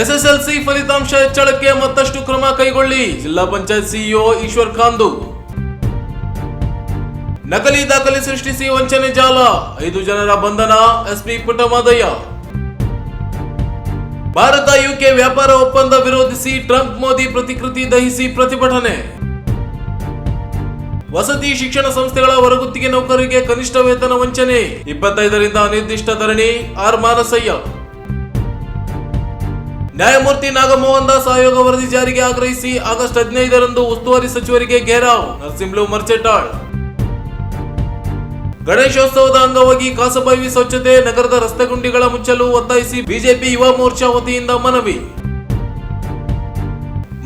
SSLC ಫಲಿತಾಂಶ ಹೆಚ್ಚಳಕ್ಕೆ ಮತ್ತಷ್ಟು ಕ್ರಮ ಕೈಗೊಳ್ಳಿ. ಜಿಲ್ಲಾ ಪಂಚಾಯತ್ ಸಿಇಒ ಈಶ್ವರ್ ಖಾಂದು. ನಕಲಿ ದಾಖಲೆ ಸೃಷ್ಟಿಸಿ ವಂಚನೆ ಜಾಲ. ಐದು ಜನರ ಬಂಧನ, ಎಸ್ಪಿ ಪುಟ್ಟಮಾದಯ್ಯ. ಭಾರತ ಯುಕೆ ವ್ಯಾಪಾರ ಒಪ್ಪಂದ ವಿರೋಧಿಸಿ ಟ್ರಂಪ್ ಮೋದಿ ಪ್ರತಿಕೃತಿ ದಹಿಸಿ ಪ್ರತಿಭಟನೆ. ವಸತಿ ಶಿಕ್ಷಣ ಸಂಸ್ಥೆಗಳ ಹೊರಗುತ್ತಿಗೆ ನೌಕರರಿಗೆ ಕನಿಷ್ಠ ವೇತನ ವಂಚನೆ. ಇಪ್ಪತ್ತೈದರಿಂದ ಅನಿರ್ದಿಷ್ಟ ಧರಣಿ, ಆರ್ ಮಾನಸಯ್ಯ. ನ್ಯಾಯಮೂರ್ತಿ ನಾಗಮೋಹನ್ ದಾಸ್ ಆಯೋಗ ವರದಿ ಜಾರಿಗೆ ಆಗ್ರಹಿಸಿ ಆಗಸ್ಟ್ ಹದಿನೈದರಂದು ಉಸ್ತುವಾರಿ ಸಚಿವರಿಗೆ ಘೇರಾವ್ ನರಸಿಂಹ್ಲು ಮರ್ಚೆಟಾಳ್. ಗಣೇಶೋತ್ಸವದ ಅಂಗವಾಗಿ ಕಾಸಬಾವಿ ಸ್ವಚ್ಛತೆ, ನಗರದ ರಸ್ತೆ ಗುಂಡಿಗಳ ಮುಚ್ಚಲು ಒತ್ತಾಯಿಸಿ ಬಿಜೆಪಿ ಯುವ ಮೋರ್ಚಾ ವತಿಯಿಂದ ಮನವಿ.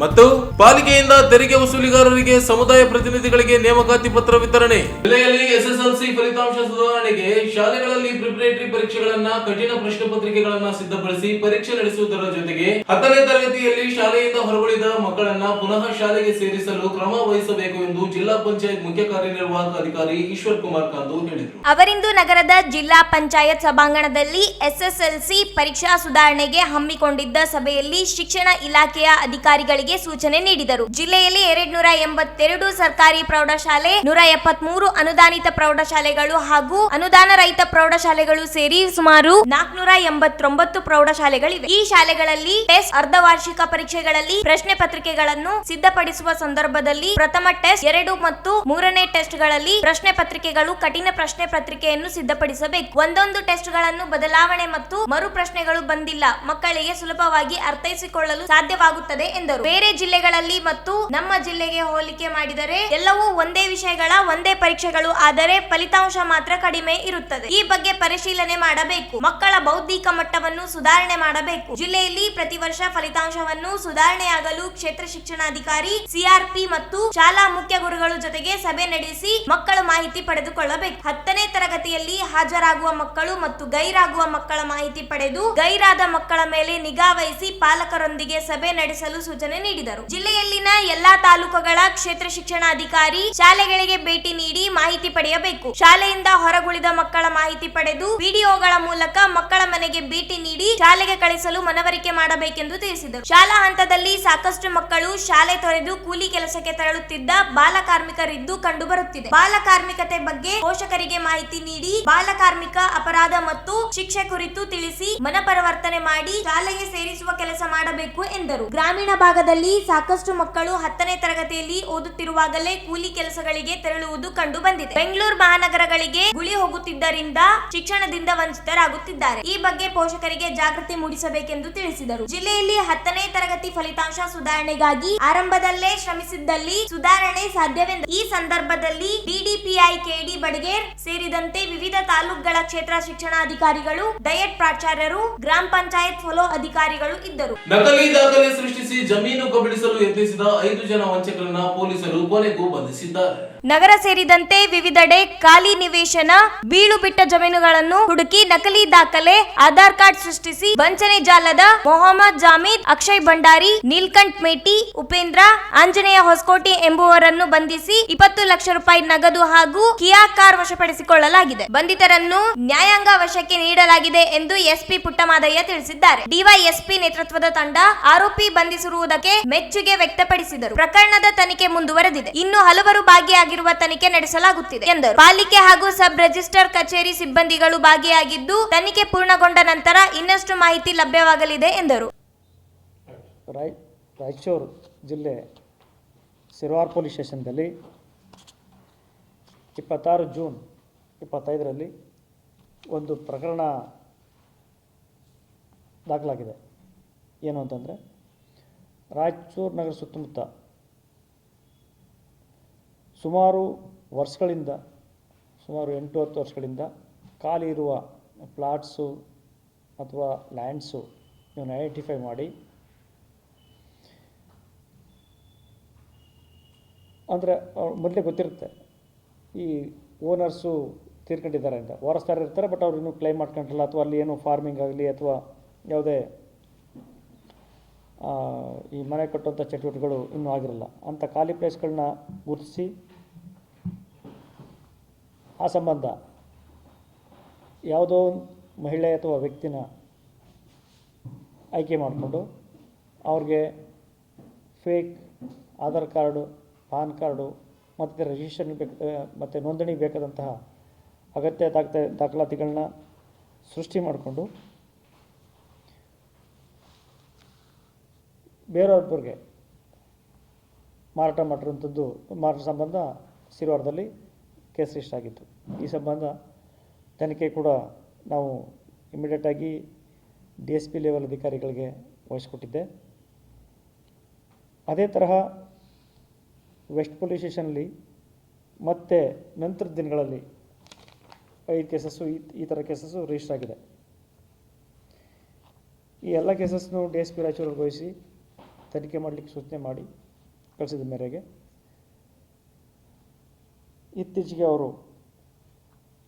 ಮತ್ತು ಪಾಲಿಕೆಯಿಂದ ತೆರಿಗೆ ವಸೂಲಿಗಾರರಿಗೆ ಸಮುದಾಯ ಪ್ರತಿನಿಧಿಗಳಿಗೆ ನೇಮಕಾತಿ ಪತ್ರ ವಿತರಣೆ. ಜಿಲ್ಲೆಯಲ್ಲಿ ಎಸ್ಎಸ್ಎಲ್ಸಿ ಫಲಿತಾಂಶ ಸುಧಾರಣೆಗೆ ಶಾಲೆಗಳಲ್ಲಿ ಪ್ರಿಪರೇಟರಿ ಪರೀಕ್ಷೆಗಳನ್ನ ಕಠಿಣ ಪ್ರಶ್ನೆ ಪತ್ರಿಕೆಗಳನ್ನ ಸಿದ್ಧಪಡಿಸಿ ಪರೀಕ್ಷೆ ನಡೆಸುವುದರ ಜೊತೆಗೆ ಹತ್ತನೇ ತರಗತಿಯಲ್ಲಿ ಶಾಲೆಯಿಂದ ಹೊರಗುಳಿದ ಮಕ್ಕಳನ್ನ ಪುನಃ ಶಾಲೆಗೆ ಸೇರಿಸಲು ಕ್ರಮ ವಹಿಸಬೇಕು ಎಂದು ಜಿಲ್ಲಾ ಪಂಚಾಯತ್ ಮುಖ್ಯ ಕಾರ್ಯನಿರ್ವಾಹಕ ಅಧಿಕಾರಿ ಈಶ್ವರ್ ಕುಮಾರ್ ಕಾಂದು ಹೇಳಿದರು. ಅವರಿಂದು ನಗರದ ಜಿಲ್ಲಾ ಪಂಚಾಯತ್ ಸಭಾಂಗಣದಲ್ಲಿ ಎಸ್ಎಸ್ಎಲ್ಸಿ ಪರೀಕ್ಷಾ ಸುಧಾರಣೆಗೆ ಹಮ್ಮಿಕೊಂಡಿದ್ದ ಸಭೆಯಲ್ಲಿ ಶಿಕ್ಷಣ ಇಲಾಖೆಯ ಅಧಿಕಾರಿಗಳಿಗೆ ಸೂಚನೆ ನೀಡಿದರು. ಜಿಲ್ಲೆಯಲ್ಲಿ ಎರಡ್ನೂರ ಎಂಬತ್ತೆರಡು ಸರ್ಕಾರಿ ಪ್ರೌಢಶಾಲೆ, ನೂರ ಎಪ್ಪತ್ಮೂರು ಅನುದಾನಿತ ಪ್ರೌಢಶಾಲೆಗಳು ಹಾಗೂ ಅನುದಾನ ರಹಿತ ಪ್ರೌಢಶಾಲೆಗಳು ಸೇರಿ ಸುಮಾರು ನಾಲ್ಕುನೂರ ಎಂಬತ್ತೊಂಬತ್ತು ಪ್ರೌಢಶಾಲೆಗಳಿವೆ. ಈ ಶಾಲೆಗಳಲ್ಲಿ ಟೆಸ್ಟ್, ಅರ್ಧವಾರ್ಷಿಕ ಪರೀಕ್ಷೆಗಳಲ್ಲಿ ಪ್ರಶ್ನೆ ಪತ್ರಿಕೆಗಳನ್ನು ಸಿದ್ಧಪಡಿಸುವ ಸಂದರ್ಭದಲ್ಲಿ ಪ್ರಥಮ ಟೆಸ್ಟ್, ಎರಡು ಮತ್ತು ಮೂರನೇ ಟೆಸ್ಟ್ಗಳಲ್ಲಿ ಪ್ರಶ್ನೆ ಪತ್ರಿಕೆಗಳು ಕಠಿಣ ಪ್ರಶ್ನೆ ಪತ್ರಿಕೆಯನ್ನು ಸಿದ್ಧಪಡಿಸಬೇಕು. ಒಂದೊಂದು ಟೆಸ್ಟ್ಗಳನ್ನು ಬದಲಾವಣೆ ಮತ್ತು ಮರು ಪ್ರಶ್ನೆಗಳು ಬಂದಿಲ್ಲ. ಮಕ್ಕಳಿಗೆ ಸುಲಭವಾಗಿ ಅರ್ಥೈಸಿಕೊಳ್ಳಲು ಸಾಧ್ಯವಾಗುತ್ತದೆ ಎಂದರು. ಬೇರೆ ಜಿಲ್ಲೆಗಳಲ್ಲಿ ಮತ್ತು ನಮ್ಮ ಜಿಲ್ಲೆಗೆ ಹೋಲಿಕೆ ಮಾಡಿದರೆ ಎಲ್ಲವೂ ಒಂದೇ ವಿಷಯಗಳ, ಒಂದೇ ಪರೀಕ್ಷೆಗಳು, ಆದರೆ ಫಲಿತಾಂಶ ಮಾತ್ರ ಕಡಿಮೆ ಇರುತ್ತದೆ. ಈ ಬಗ್ಗೆ ಪರಿಶೀಲನೆ ಮಾಡಬೇಕು. ಮಕ್ಕಳ ಬೌದ್ಧಿಕ ಮಟ್ಟವನ್ನು ಸುಧಾರಣೆ ಮಾಡಬೇಕು. ಜಿಲ್ಲೆಯಲ್ಲಿ ಪ್ರತಿ ವರ್ಷ ಫಲಿತಾಂಶವನ್ನು ಸುಧಾರಣೆಯಾಗಲು ಕ್ಷೇತ್ರ ಶಿಕ್ಷಣಾಧಿಕಾರಿ ಸಿಆರ್ಪಿ ಮತ್ತು ಶಾಲಾ ಮುಖ್ಯ ಗುರುಗಳು ಜೊತೆಗೆ ಸಭೆ ನಡೆಸಿ ಮಕ್ಕಳ ಮಾಹಿತಿ ಪಡೆದುಕೊಳ್ಳಬೇಕು. ಹತ್ತನೇ ತರಗತಿಯಲ್ಲಿ ಹಾಜರಾಗುವ ಮಕ್ಕಳು ಮತ್ತು ಗೈರಾಗುವ ಮಕ್ಕಳ ಮಾಹಿತಿ ಪಡೆದು ಗೈರಾದ ಮಕ್ಕಳ ಮೇಲೆ ನಿಗಾ ವಹಿಸಿ ಪಾಲಕರೊಂದಿಗೆ ಸಭೆ ನಡೆಸಲು ಸೂಚನೆ ನೀಡಿದರು. ಜಿಲ್ಲೆಯಲ್ಲಿನ ಎಲ್ಲಾ ತಾಲೂಕುಗಳ ಕ್ಷೇತ್ರ ಶಿಕ್ಷಣಾಧಿಕಾರಿ ಶಾಲೆಗಳಿಗೆ ಭೇಟಿ ನೀಡಿ ಮಾಹಿತಿ ಪಡೆಯಬೇಕು. ಶಾಲೆಯಿಂದ ಹೊರಗುಳಿದ ಮಕ್ಕಳ ಮಾಹಿತಿ ಪಡೆದು ವಿಡಿಯೋಗಳ ಮೂಲಕ ಮಕ್ಕಳ ಮನೆಗೆ ಭೇಟಿ ನೀಡಿ ಶಾಲೆಗೆ ಕಳಿಸಲು ಮನವರಿಕೆ ಮಾಡಬೇಕೆಂದು ತಿಳಿಸಿದರು. ಶಾಲಾ ಹಂತದಲ್ಲಿ ಸಾಕಷ್ಟು ಮಕ್ಕಳು ಶಾಲೆ ತೊರೆದು ಕೂಲಿ ಕೆಲಸಕ್ಕೆ ತೆರಳುತ್ತಿದ್ದ ಬಾಲ ಕಾರ್ಮಿಕರಿದ್ದು ಕಂಡು ಬರುತ್ತಿದೆ ಬಾಲ ಕಾರ್ಮಿಕತೆ ಬಗ್ಗೆ ಪೋಷಕರಿಗೆ ಮಾಹಿತಿ ನೀಡಿ ಬಾಲ ಕಾರ್ಮಿಕ ಅಪರಾಧ ಮತ್ತು ಶಿಕ್ಷೆ ಕುರಿತು ತಿಳಿಸಿ ಮನಪರಿವರ್ತನೆ ಮಾಡಿ ಶಾಲೆಗೆ ಸೇರಿಸುವ ಕೆಲಸ ಮಾಡಬೇಕು ಎಂದರು. ಗ್ರಾಮೀಣ ಭಾಗದಲ್ಲಿ ಸಾಕಷ್ಟು ಮಕ್ಕಳು ಹತ್ತನೇ ತರಗತಿಯಲ್ಲಿ ಓದುತ್ತಿರುವಾಗಲೇ ಕೂಲಿ ಕೆಲಸಗಳಿಗೆ ತೆರಳುವುದು ಕಂಡು ಬಂದಿದೆ. ಬೆಂಗಳೂರು ಮಹಾನಗರಗಳಿಗೆ ಗುಳಿ ಹೋಗುತ್ತಿದ್ದರಿಂದ ಶಿಕ್ಷಣದಿಂದ ವಂಚಿತರಾಗುತ್ತಿದ್ದಾರೆ. ಈ ಬಗ್ಗೆ ಪೋಷಕರಿಗೆ ಜಾಗೃತಿ ಮೂಡಿಸಬೇಕೆಂದು ತಿಳಿಸಿದರು. ಜಿಲ್ಲೆಯಲ್ಲಿ ಹತ್ತನೇ ತರಗತಿ ಫಲಿತಾಂಶ ಸುಧಾರಣೆಗಾಗಿ ಆರಂಭದಲ್ಲೇ ಶ್ರಮಿಸಿದ್ದಲ್ಲಿ ಸುಧಾರಣೆ ಸಾಧ್ಯವೆಂದು. ಈ ಸಂದರ್ಭದಲ್ಲಿ ಡಿಡಿಪಿಐ ಕೆಡಿ ಬಡಗೇರ್ ಸೇರಿದಂತೆ ವಿವಿಧ ತಾಲೂಕುಗಳ ಕ್ಷೇತ್ರ ಶಿಕ್ಷಣಾಧಿಕಾರಿಗಳು, ಡಯಟ್ ಪ್ರಾಚಾರ್ಯರು, ಗ್ರಾಮ ಪಂಚಾಯತ್ ಫಾಲೋ ಅಧಿಕಾರಿಗಳು ಇದ್ದರು. ನಕಲಿ ದಾಖಲೆ ಸೃಷ್ಟಿಸಿ ಜಮೀನು ಕಬಳಿಸಲು ಯತ್ನಿಸಿದ ಐದು ಜನ ವಂಚಕರನ್ನ ಪೊಲೀಸರು ಕೊನೆಗೂ ಬಂಧಿಸಿದ್ದಾರೆ. ನಗರ ಸೇರಿದಂತೆ ವಿವಿಧೆಡೆ ಖಾಲಿ ನಿವೇಶನ, ಬೀಳು ಬಿಟ್ಟ ಜಮೀನುಗಳನ್ನು ಹುಡುಕಿ ನಕಲಿ ದಾಖಲೆ, ಆಧಾರ್ ಕಾರ್ಡ್ ಸೃಷ್ಟಿಸಿ ವಂಚನೆ ಜಾಲದ ಮೊಹಮ್ಮದ್ ಜಾಮೀದ್, ಅಕ್ಷಯ್ ಭಂಡಾರಿ, ನೀಲ್ಕಂಠ್ ಮೇಟಿ, ಉಪೇಂದ್ರ, ಆಂಜನೇಯ ಹೊಸಕೋಟೆ ಎಂಬುವರನ್ನು ಬಂಧಿಸಿ ಇಪ್ಪತ್ತು ಲಕ್ಷ ರೂಪಾಯಿ ನಗದು ಹಾಗೂ ಕಿಯಾ ಕಾರ್ ವಶಪಡಿಸಿಕೊಳ್ಳಲಾಗಿದೆ. ಬಂಧಿತರನ್ನು ನ್ಯಾಯಾಂಗ ವಶಕ್ಕೆ ನೀಡಲಾಗಿದೆ ಎಂದು ಎಸ್ಪಿ ಪುಟ್ಟಮಾದಯ್ಯ ತಿಳಿಸಿದ್ದಾರೆ. ಡಿವೈಎಸ್ಪಿ ನೇತೃತ್ವದ ತಂಡ ಆರೋಪಿ ಬಂಧಿಸಿರುವುದಕ್ಕೆ ಮೆಚ್ಚುಗೆ ವ್ಯಕ್ತಪಡಿಸಿದರು. ಪ್ರಕರಣದ ತನಿಖೆ ಮುಂದುವರೆದಿದೆ. ಇನ್ನು ಹಲವರು ಭಾಗಿಯಾಗಿರುವ ತನಿಖೆ ನಡೆಸಲಾಗುತ್ತಿದೆ ಎಂದರು. ಪಾಲಿಕೆ ಹಾಗೂ ಸಬ್ ರಿಜಿಸ್ಟರ್ ಕಚೇರಿ ಸಿಬ್ಬಂದಿಗಳು ಭಾಗಿಯಾಗಿದ್ದು, ತನಿಖೆ ಪೂರ್ಣಗೊಂಡ ನಂತರ ಇನ್ನಷ್ಟು ಮಾಹಿತಿ ಲಭ್ಯವಾಗಲಿದೆ ಎಂದರು. ರಾಯ್ ರಾಯಚೂರು ಜಿಲ್ಲೆ ಸಿರ್ವಾರ್ ಪೊಲೀಸ್ ಸ್ಟೇಷನ್ದಲ್ಲಿ ಇಪ್ಪತ್ತಾರು ಜೂನ್ ಇಪ್ಪತ್ತೈದರಲ್ಲಿ ಒಂದು ಪ್ರಕರಣ ದಾಖಲಾಗಿದೆ. ಏನು ಅಂತಂದರೆ, ರಾಯಚೂರು ನಗರ ಸುತ್ತಮುತ್ತ ಸುಮಾರು ವರ್ಷಗಳಿಂದ, ಸುಮಾರು ಎಂಟು ಹತ್ತು ವರ್ಷಗಳಿಂದ ಖಾಲಿ ಇರುವ ಪ್ಲಾಟ್ಸು ಅಥವಾ ಲ್ಯಾಂಡ್ಸು ಇವನ್ನ ಐಡೆಂಟಿಫೈ ಮಾಡಿ. ಅಂದರೆ ಮೊದಲೇ ಗೊತ್ತಿರುತ್ತೆ, ಈ ಓನರ್ಸು ತೀರ್ಕೊಂಡಿದ್ದಾರೆ ಅಂತ. ವಾರಸ್ದಾರ ಇರ್ತಾರೆ ಬಟ್ ಅವ್ರು ಇನ್ನೂ ಕ್ಲೈಮ್ ಮಾಡ್ಕೊಂಡಿರಲ್ಲ ಅಥವಾ ಅಲ್ಲಿ ಏನು ಫಾರ್ಮಿಂಗ್ ಆಗಲಿ, ಅಥವಾ ಯಾವುದೇ ಈ ಮನೆ ಕಟ್ಟುವಂಥ ಚಟುವಟಿಕೆಗಳು ಇನ್ನೂ ಆಗಿರಲ್ಲ. ಅಂಥ ಖಾಲಿ ಪ್ಲೇಸ್ಗಳನ್ನ ಗುರುತಿಸಿ ಆ ಸಂಬಂಧ. ಯಾವುದೋ ಮಹಿಳೆ ಅಥವಾ ವ್ಯಕ್ತಿನ ಆಯ್ಕೆ ಮಾಡಿಕೊಂಡು ಅವ್ರಿಗೆ fake Aadhaar card, PAN card, ಮತ್ತು ರಿಜಿಸ್ಟ್ರೇಷನ್ ಬೇಕು ಮತ್ತು ನೋಂದಣಿ ಬೇಕಾದಂತಹ ಅಗತ್ಯ ದಾಖಲೆ ದಾಖಲಾತಿಗಳನ್ನ ಸೃಷ್ಟಿ ಮಾಡಿಕೊಂಡು ಬೇರೆಯೊಬ್ಬರಿಗೆ ಮಾರಾಟ ಮಾಡಿರುವಂಥದ್ದು, ಮಾರಾಟ ಸಂಬಂಧ ಸಿರವಾರದಲ್ಲಿ ಕೇಸ್ ರಿಜಿಸ್ಟರ್ ಆಗಿತ್ತು ಈ ಸಂಬಂಧ ತನಿಖೆ ಕೂಡ ನಾವು ಇಮಿಡಿಯೇಟಾಗಿ ಡಿ ಎಸ್ ಪಿ ಲೆವೆಲ್ ಅಧಿಕಾರಿಗಳಿಗೆ ವಹಿಸ್ಕೊಟ್ಟಿದ್ದೆ. ಅದೇ ತರಹ ವೆಸ್ಟ್ ಪೊಲೀಸ್ ಸ್ಟೇಷನಲ್ಲಿ ಮತ್ತೆ ನಂತರದ ದಿನಗಳಲ್ಲಿ ಐದು ಕೇಸಸ್ಸು ಈ ಥರ ಕೇಸಸ್ಸು ರಿಜಿಸ್ಟರ್ ಆಗಿದೆ. ಈ ಎಲ್ಲ ಕೇಸಸ್ನು ಡಿ ಎಸ್ ಪಿ ರಾಯಚೂರಿಗೆ ವಹಿಸಿ ತನಿಖೆ ಮಾಡಲಿಕ್ಕೆ ಸೂಚನೆ ಮಾಡಿ ಕಳಿಸಿದ ಮೇರೆಗೆ. ಇತ್ತೀಚೆಗೆ ಅವರು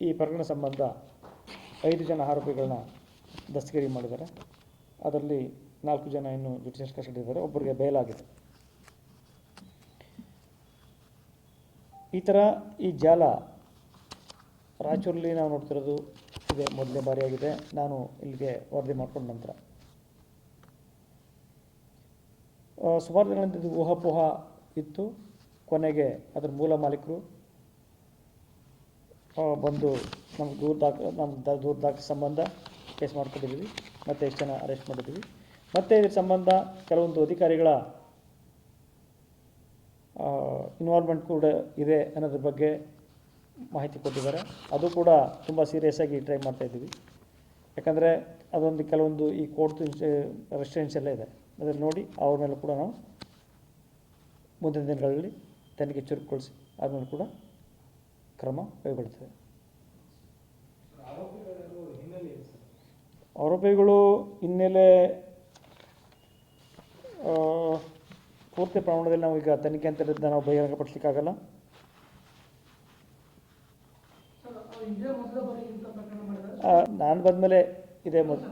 ಈ ಪ್ರಕರಣ ಸಂಬಂಧ ಐದು ಜನ ಆರೋಪಿಗಳನ್ನ ದಸ್ತಗಿರಿ ಮಾಡಿದ್ದಾರೆ. ಅದರಲ್ಲಿ ನಾಲ್ಕು ಜನ ಇನ್ನು ಜುಡಿಷಿಯಲ್ ಕಸ್ಟಡಿ ಇದ್ದಾರೆ. ಒಬ್ಬರಿಗೆ ಬೇಲಾಗಿದೆ. ಈ ಥರ ಈ ಜಾಲ ರಾಯಚೂರಲ್ಲಿ ನಾವು ನೋಡ್ತಿರೋದು ಇದೆ. ಮೊದಲನೇ ಬಾರಿಯಾಗಿದೆ. ನಾನು ಇಲ್ಲಿಗೆ ವರದಿ ಮಾಡಿಕೊಂಡ ನಂತರ. ಸುಮಾರು ದಿನಗಳಿಂದ ಇದು ಊಹಾಪೋಹ ಇತ್ತು. ಕೊನೆಗೆ ಅದರ ಮೂಲ ಮಾಲೀಕರು ಬಂದು ನಮ್ಗೆ ದೂರ ದಾಖ ನಮ್ಮ ದೂರ ದಾಖ ಸಂಬಂಧ ಕೇಸ್ ಮಾಡ್ಕೊಂಡಿದ್ದೀವಿ ಮತ್ತು ಎಷ್ಟು ಜನ ಅರೆಸ್ಟ್ ಮಾಡಿದ್ದೀವಿ ಮತ್ತು ಇದ್ರ ಸಂಬಂಧ ಕೆಲವೊಂದು ಅಧಿಕಾರಿಗಳ ಇನ್ವಾಲ್ವ್ಮೆಂಟ್ ಕೂಡ ಇದೆ ಅನ್ನೋದ್ರ ಬಗ್ಗೆ ಮಾಹಿತಿ ಕೊಟ್ಟಿದ್ದಾರೆ. ಅದು ಕೂಡ ತುಂಬ ಸೀರಿಯಸ್ ಆಗಿ ಟ್ರೈ ಮಾಡ್ತಾ ಇದ್ದೀವಿ. ಯಾಕಂದರೆ ಅದೊಂದು ಕೆಲವೊಂದು ಈ ಕೋರ್ಟ್ ರೆಸ್ಟೋರೆನ್ಸ್ ಎಲ್ಲ ಇದೆ. ಅದನ್ನು ನೋಡಿ ಅವ್ರ ಮೇಲೆ ಕೂಡ ನಾವು ಮುಂದಿನ ದಿನಗಳಲ್ಲಿ ತನಿಖೆ ಚುರುಕುಗೊಳಿಸಿ ಆದಮೇಲೆ ಕೂಡ ಕ್ರಮ ಕೈಗೊಳ್ತೇವೆ ಆರೋಪಿಗಳು ಹಿನ್ನೆಲೆ ಪೂರ್ತಿ ಪ್ರಮಾಣದಲ್ಲಿ ನಾವು ಈಗ ತನಿಖೆ ಅಂತ ನಾವು ಬಹಿರಂಗಪಡಿಸಲಿಕ್ಕಾಗಲ್ಲ. ನಾನು ಬಂದಮೇಲೆ ಇದೇ ಮೊದಲು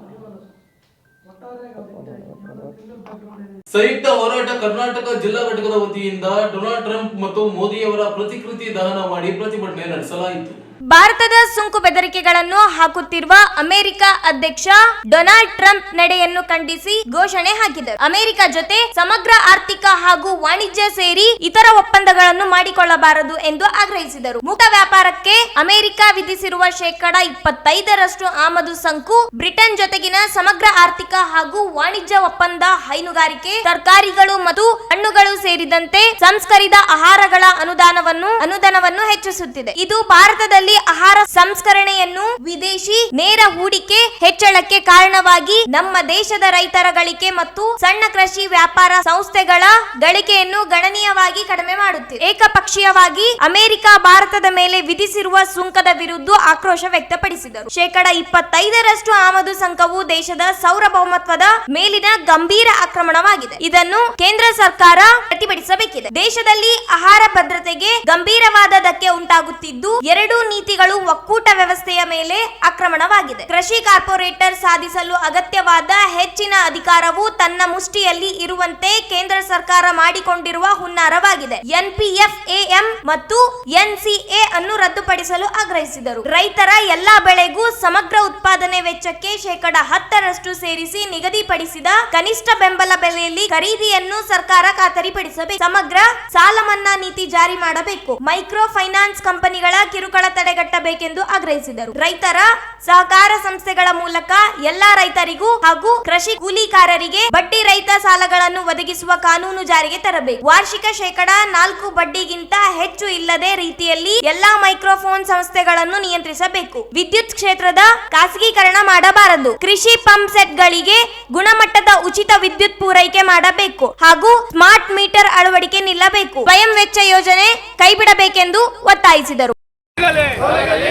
ಸಂಯುಕ್ತ ಹೋರಾಟ ಕರ್ನಾಟಕ ಜಿಲ್ಲಾ ಘಟಕದ ವತಿಯಿಂದ ಡೊನಾಲ್ಡ್ ಟ್ರಂಪ್ ಮತ್ತು ಮೋದಿಯವರ ಪ್ರತಿಕೃತಿ ದಹನ ಮಾಡಿ ಪ್ರತಿಭಟನೆ ನಡೆಸಲಾಯಿತು. ಭಾರತದ ಸುಂಕು ಬೆದರಿಕೆಗಳನ್ನು ಹಾಕುತ್ತಿರುವ ಅಮೆರಿಕ ಅಧ್ಯಕ್ಷ ಡೊನಾಲ್ಡ್ ಟ್ರಂಪ್ ನಡೆಯನ್ನು ಖಂಡಿಸಿ ಘೋಷಣೆ ಹಾಕಿದರು. ಅಮೆರಿಕ ಜೊತೆ ಸಮಗ್ರ ಆರ್ಥಿಕ ಹಾಗೂ ವಾಣಿಜ್ಯ ಸೇರಿ ಇತರ ಒಪ್ಪಂದಗಳನ್ನು ಮಾಡಿಕೊಳ್ಳಬಾರದು ಎಂದು ಆಗ್ರಹಿಸಿದರು. ಮುಕ್ತ ವ್ಯಾಪಾರಕ್ಕೆ ಅಮೆರಿಕ ವಿಧಿಸಿರುವ ಶೇಕಡ ಇಪ್ಪತ್ತೈದರಷ್ಟು ಆಮದು ಸಂಕು, ಬ್ರಿಟನ್ ಜೊತೆಗಿನ ಸಮಗ್ರ ಆರ್ಥಿಕ ಹಾಗೂ ವಾಣಿಜ್ಯ ಒಪ್ಪಂದ ಹೈನುಗಾರಿಕೆ, ತರಕಾರಿಗಳು ಮತ್ತು ಹಣ್ಣುಗಳು ಸೇರಿದಂತೆ ಸಂಸ್ಕರಿದ ಆಹಾರಗಳ ಅನುದಾನವನ್ನು ಅನುದಾನವನ್ನು ಹೆಚ್ಚಿಸುತ್ತಿದೆ. ಇದು ಭಾರತದಲ್ಲಿ ಆಹಾರ ಸಂಸ್ಕರಣೆಯನ್ನು ವಿದೇಶಿ ನೇರ ಹೂಡಿಕೆ ಹೆಚ್ಚಳಕ್ಕೆ ಕಾರಣವಾಗಿ ನಮ್ಮ ದೇಶದ ರೈತರ ಗಳಿಕೆ ಮತ್ತು ಸಣ್ಣ ಕೃಷಿ ವ್ಯಾಪಾರ ಸಂಸ್ಥೆಗಳ ಗಳಿಕೆಯನ್ನು ಗಣನೀಯವಾಗಿ ಕಡಿಮೆ ಮಾಡುತ್ತಿದೆ. ಏಕಪಕ್ಷೀಯವಾಗಿ ಅಮೆರಿಕ, ಭಾರತದ ಮೇಲೆ ವಿಧಿಸಿರುವ ಸುಂಕದ ವಿರುದ್ಧ ಆಕ್ರೋಶ ವ್ಯಕ್ತಪಡಿಸಿದರು. ಶೇಕಡ ಇಪ್ಪತ್ತೈದರಷ್ಟು ಆಮದು ಸಂಕವು ದೇಶದ ಸೌರಭೌಮತ್ವದ ಮೇಲಿನ ಗಂಭೀರ ಆಕ್ರಮಣವಾಗಿದೆ. ಇದನ್ನು ಕೇಂದ್ರ ಸರ್ಕಾರ ಪ್ರತಿಭಟಿಸಬೇಕಿದೆ. ದೇಶದಲ್ಲಿ ಆಹಾರ ಭದ್ರತೆಗೆ ಗಂಭೀರವಾದ ಧಕ್ಕೆ ಉಂಟಾಗುತ್ತಿದ್ದು, ಎರಡೂ ನೀತಿಗಳು ಒಕ್ಕೂಟ ವ್ಯವಸ್ಥೆಯ ಮೇಲೆ ಆಕ್ರಮಣವಾಗಿದೆ. ಕೃಷಿ ಕಾರ್ಪೊರೇಟರ್ ಸಾಧಿಸಲು ಅಗತ್ಯವಾದ ಹೆಚ್ಚಿನ ಅಧಿಕಾರವು ತನ್ನ ಮುಷ್ಟಿಯಲ್ಲಿ ಇರುವಂತೆ ಕೇಂದ್ರ ಸರ್ಕಾರ ಮಾಡಿಕೊಂಡಿರುವ ಹುನ್ನಾರವಾಗಿದೆ. ಎನ್ಪಿಎಫ್ಎಎಂ ಮತ್ತು ಎನ್ಸಿಎ ಅನ್ನು ರದ್ದುಪಡಿಸಲು ಆಗ್ರಹಿಸಿದರು. ರೈತರ ಎಲ್ಲಾ ಬೆಳೆಗೂ ಸಮಗ್ರ ಉತ್ಪಾದನೆ ವೆಚ್ಚಕ್ಕೆ ಶೇಕಡ ಹತ್ತರಷ್ಟು ಸೇರಿಸಿ ನಿಗದಿಪಡಿಸಿದ ಕನಿಷ್ಠ ಬೆಂಬಲ ಬೆಲೆಯಲ್ಲಿ ಖರೀದಿಯನ್ನು ಸರ್ಕಾರ ಖಾತರಿಪಡಿಸಬೇಕು. ಸಮಗ್ರ ಸಾಲ ಮನ್ನಾ ನೀತಿ ಜಾರಿ ಮಾಡಬೇಕು. ಮೈಕ್ರೋ ಫೈನಾನ್ಸ್ ಕಂಪನಿಗಳ ಕಿರುಕುಳ ತಡೆಗಟ್ಟಬೇಕೆಂದು ಆಗ್ರಹಿಸಿದರು. ರೈತರ ಸಹಕಾರ ಸಂಸ್ಥೆಗಳ ಮೂಲಕ ಎಲ್ಲಾ ರೈತರಿಗೂ ಹಾಗೂ ಕೃಷಿ ಕೂಲಿಕಾರರಿಗೆ ಬಡ್ಡಿ ರಹಿತ ಸಾಲಗಳನ್ನು ಒದಗಿಸುವ ಕಾನೂನು ಜಾರಿಗೆ ತರಬೇಕು. ವಾರ್ಷಿಕ ಶೇಕಡ ನಾಲ್ಕು ಬಡ್ಡಿಗಿಂತ ಹೆಚ್ಚು ಇಲ್ಲದೆ ರೀತಿಯಲ್ಲಿ ಎಲ್ಲಾ ಮೈಕ್ರೋಫೋನ್ ಸಂಸ್ಥೆಗಳನ್ನು ನಿಯಂತ್ರಿಸಬೇಕು. ವಿದ್ಯುತ್ ಕ್ಷೇತ್ರದ ಖಾಸಗೀಕರಣ ಮಾಡಬಾರದು. ಕೃಷಿ ಪಂಪ್ ಸೆಟ್ ಗಳಿಗೆ ಗುಣಮಟ್ಟದ ಉಚಿತ ವಿದ್ಯುತ್ ಪೂರೈಕೆ ಮಾಡಬೇಕು ಹಾಗೂ ಸ್ಮಾರ್ಟ್ ಮೀಟರ್ ಅಳವಡಿಕೆ ನಿಲ್ಲಬೇಕು. ಸ್ವಯಂ ವೆಚ್ಚ ಯೋಜನೆ ಕೈಬಿಡಬೇಕೆಂದು ಒತ್ತಾಯಿಸಿದರು.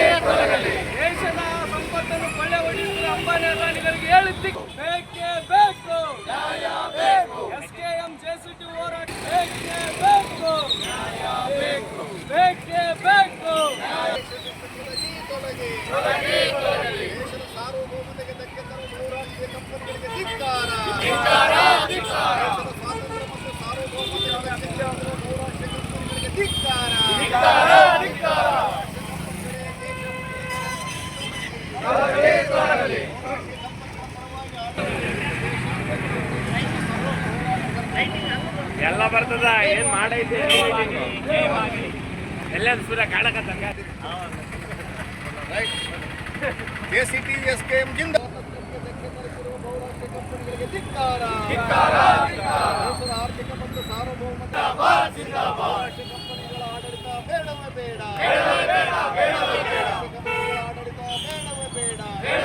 ದೇಶದ ಸಂಪತ್ತನ್ನು ಕೊಳ್ಳೆ ಹೊಡೆಯುತ್ತಿರುವ ಅಂಬಾನಿ ಅದಾನಿಗಳಿಗೆ ಹೇಳಿದ್ದಕ್ಕೆ ಬೇಕೇ ಬೇಕು. ನ್ಯಾಯ ಬೇಕು. ಎಸ್ಕೆಎಂ ಜೆಸಿಟಿ ಹೋರಾಟ ಬೇಕೇ ಬೇಕು. ಬೇಕು ಬೇಕೇ. ಬೇಕು ದೇಶದ ಸಾರ್ವಭೌಮತೆಗೆ ಧಕ್ಕೆ ತರುವ ಬಹುರಾಷ್ಟ್ರೀಯ ಕಂಪನಿಗಳಿಗೆ ಧಿಕ್ಕಾರ. ದೇಶದ ಸ್ವಾತಂತ್ರ್ಯ ಮತ್ತು ಸಾರ್ವಭೌಮತೆಗೆ ಧಕ್ಕೆ ತರುವ ಬಹುರಾಷ್ಟ್ರೀಯ ಕಂಪನಿಗಳಿಗೆ ಧಿಕ್ಕಾರ. ಎಲ್ಲ ಬರ್ತದ ಏನ್ ಮಾಡೈತೆ ಎಲ್ಲ ಸೂರ ಕಾಣಕತ್ತಂಗ ಕೆಸಿಟಿ ಎಸ್ ಆರ್ಥಿಕ ಮತ್ತು ಸಾರ್ವಭೌಮತ ಆಡಳಿತ ಬೇಡವೇ ಬೇಡ. ಬೇಡ.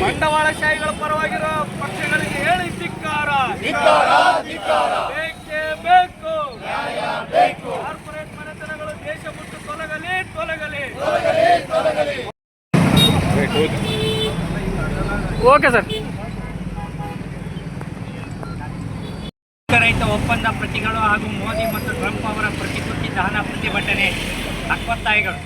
ಬಂಡವಾಳಶಾಹಿಗಳ ಪರವಾಗಿರೋ ಪಕ್ಷಗಳಿಗೆ ಹೇಳಿ ಧಿಕ್ಕಾರ. ಬೇಕೇ ಬೇಕು. ಕಾರ್ಪೊರೇಟ್ ಮನೆತನಗಳು ದೇಶ ಮುಟ್ಟು ತೊಲಗಲಿ ತೊಲಗಲಿ. ಓಕೆ ಸರ್ ರಹಿತ ಪ್ರತಿಗಳು ಹಾಗೂ ಮೋದಿ ಮತ್ತು ಟ್ರಂಪ್ ಅವರ ಪ್ರತಿಕೃತಿ ದಹನ ಪ್ರತಿಭಟನೆ ಅಕ್ವತ್ತಾಯಿಗಳು.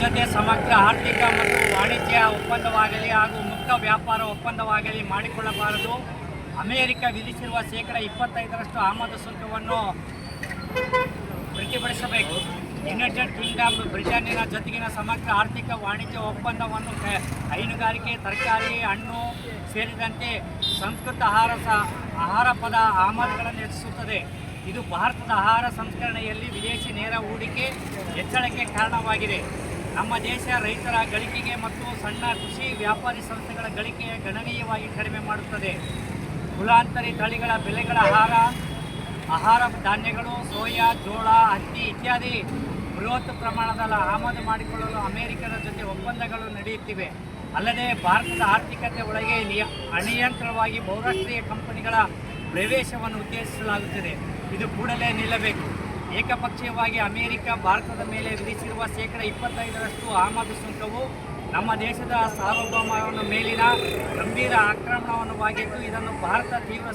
ಜೊತೆ ಸಮಗ್ರ ಆರ್ಥಿಕ ಮತ್ತು ವಾಣಿಜ್ಯ ಒಪ್ಪಂದವಾಗಲಿ ಹಾಗೂ ಮುಕ್ತ ವ್ಯಾಪಾರ ಒಪ್ಪಂದವಾಗಲಿ ಮಾಡಿಕೊಳ್ಳಬಾರದು. ಅಮೆರಿಕ ವಿಧಿಸಿರುವ ಶೇಕಡ ಇಪ್ಪತ್ತೈದರಷ್ಟು ಆಮದು ಸುಂಕವನ್ನು ಪ್ರತಿಭಟಿಸಬೇಕು. ಯುನೈಟೆಡ್ ಕಿಂಗ್ಡಮ್ ಬ್ರಿಟನ್ನಿನ ಜೊತೆಗಿನ ಸಮಗ್ರ ಆರ್ಥಿಕ ವಾಣಿಜ್ಯ ಒಪ್ಪಂದವನ್ನು ಹೈನುಗಾರಿಕೆ, ತರಕಾರಿ, ಹಣ್ಣು ಸೇರಿದಂತೆ ಸಂಸ್ಕೃತ ಆಹಾರ ಸಹ ಆಹಾರ ಪದ ಆಮದುಗಳನ್ನು ಹೆಚ್ಚಿಸುತ್ತದೆ. ಇದು ಭಾರತದ ಆಹಾರ ಸಂಸ್ಕರಣೆಯಲ್ಲಿ ವಿದೇಶಿ ನೇರ ಹೂಡಿಕೆ ಹೆಚ್ಚಳಕ್ಕೆ ಕಾರಣವಾಗಿದೆ. ನಮ್ಮ ದೇಶ ರೈತರ ಗಳಿಕೆಗೆ ಮತ್ತು ಸಣ್ಣ ಕೃಷಿ ವ್ಯಾಪಾರಿ ಸಂಸ್ಥೆಗಳ ಗಳಿಕೆ ಗಣನೀಯವಾಗಿ ಕಡಿಮೆ ಮಾಡುತ್ತದೆ. ಕುಲಾಂತರಿ ತಳಿಗಳ ಬೆಲೆಗಳ ಆಹಾರ ಆಹಾರ ಧಾನ್ಯಗಳು, ಸೋಯಾ, ಜೋಳ, ಹತ್ತಿ ಇತ್ಯಾದಿ ಬೃಹತ್ ಪ್ರಮಾಣದಲ್ಲಿ ಆಮದು ಮಾಡಿಕೊಳ್ಳಲು ಅಮೆರಿಕದ ಜೊತೆ ಒಪ್ಪಂದಗಳು ನಡೆಯುತ್ತಿವೆ. ಅಲ್ಲದೆ ಭಾರತದ ಆರ್ಥಿಕತೆ ಒಳಗೆ ನಿಯ ಅನಿಯಂತ್ರವಾಗಿ ಬಹುರಾಷ್ಟ್ರೀಯ ಕಂಪನಿಗಳ ಪ್ರವೇಶವನ್ನು ಉದ್ದೇಶಿಸಲಾಗುತ್ತಿದೆ ಇದು ಕೂಡಲೇ ನಿಲ್ಲಬೇಕು. ಏಕಪಕ್ಷೀಯವಾಗಿ ಅಮೆರಿಕ, ಭಾರತದ ಮೇಲೆ ವಿಧಿಸಿರುವ ಶೇಕಡ ಇಪ್ಪತ್ತೈದರಷ್ಟು ಆಮದು ಸುಂಕವು ನಮ್ಮ ದೇಶದ ಸಾರ್ವಭೌಮವನ್ನು ಮೇಲಿನ ಗಂಭೀರ ಆಕ್ರಮಣವಾಗಿದ್ದು ಇದನ್ನು ಭಾರತ ತೀವ್ರ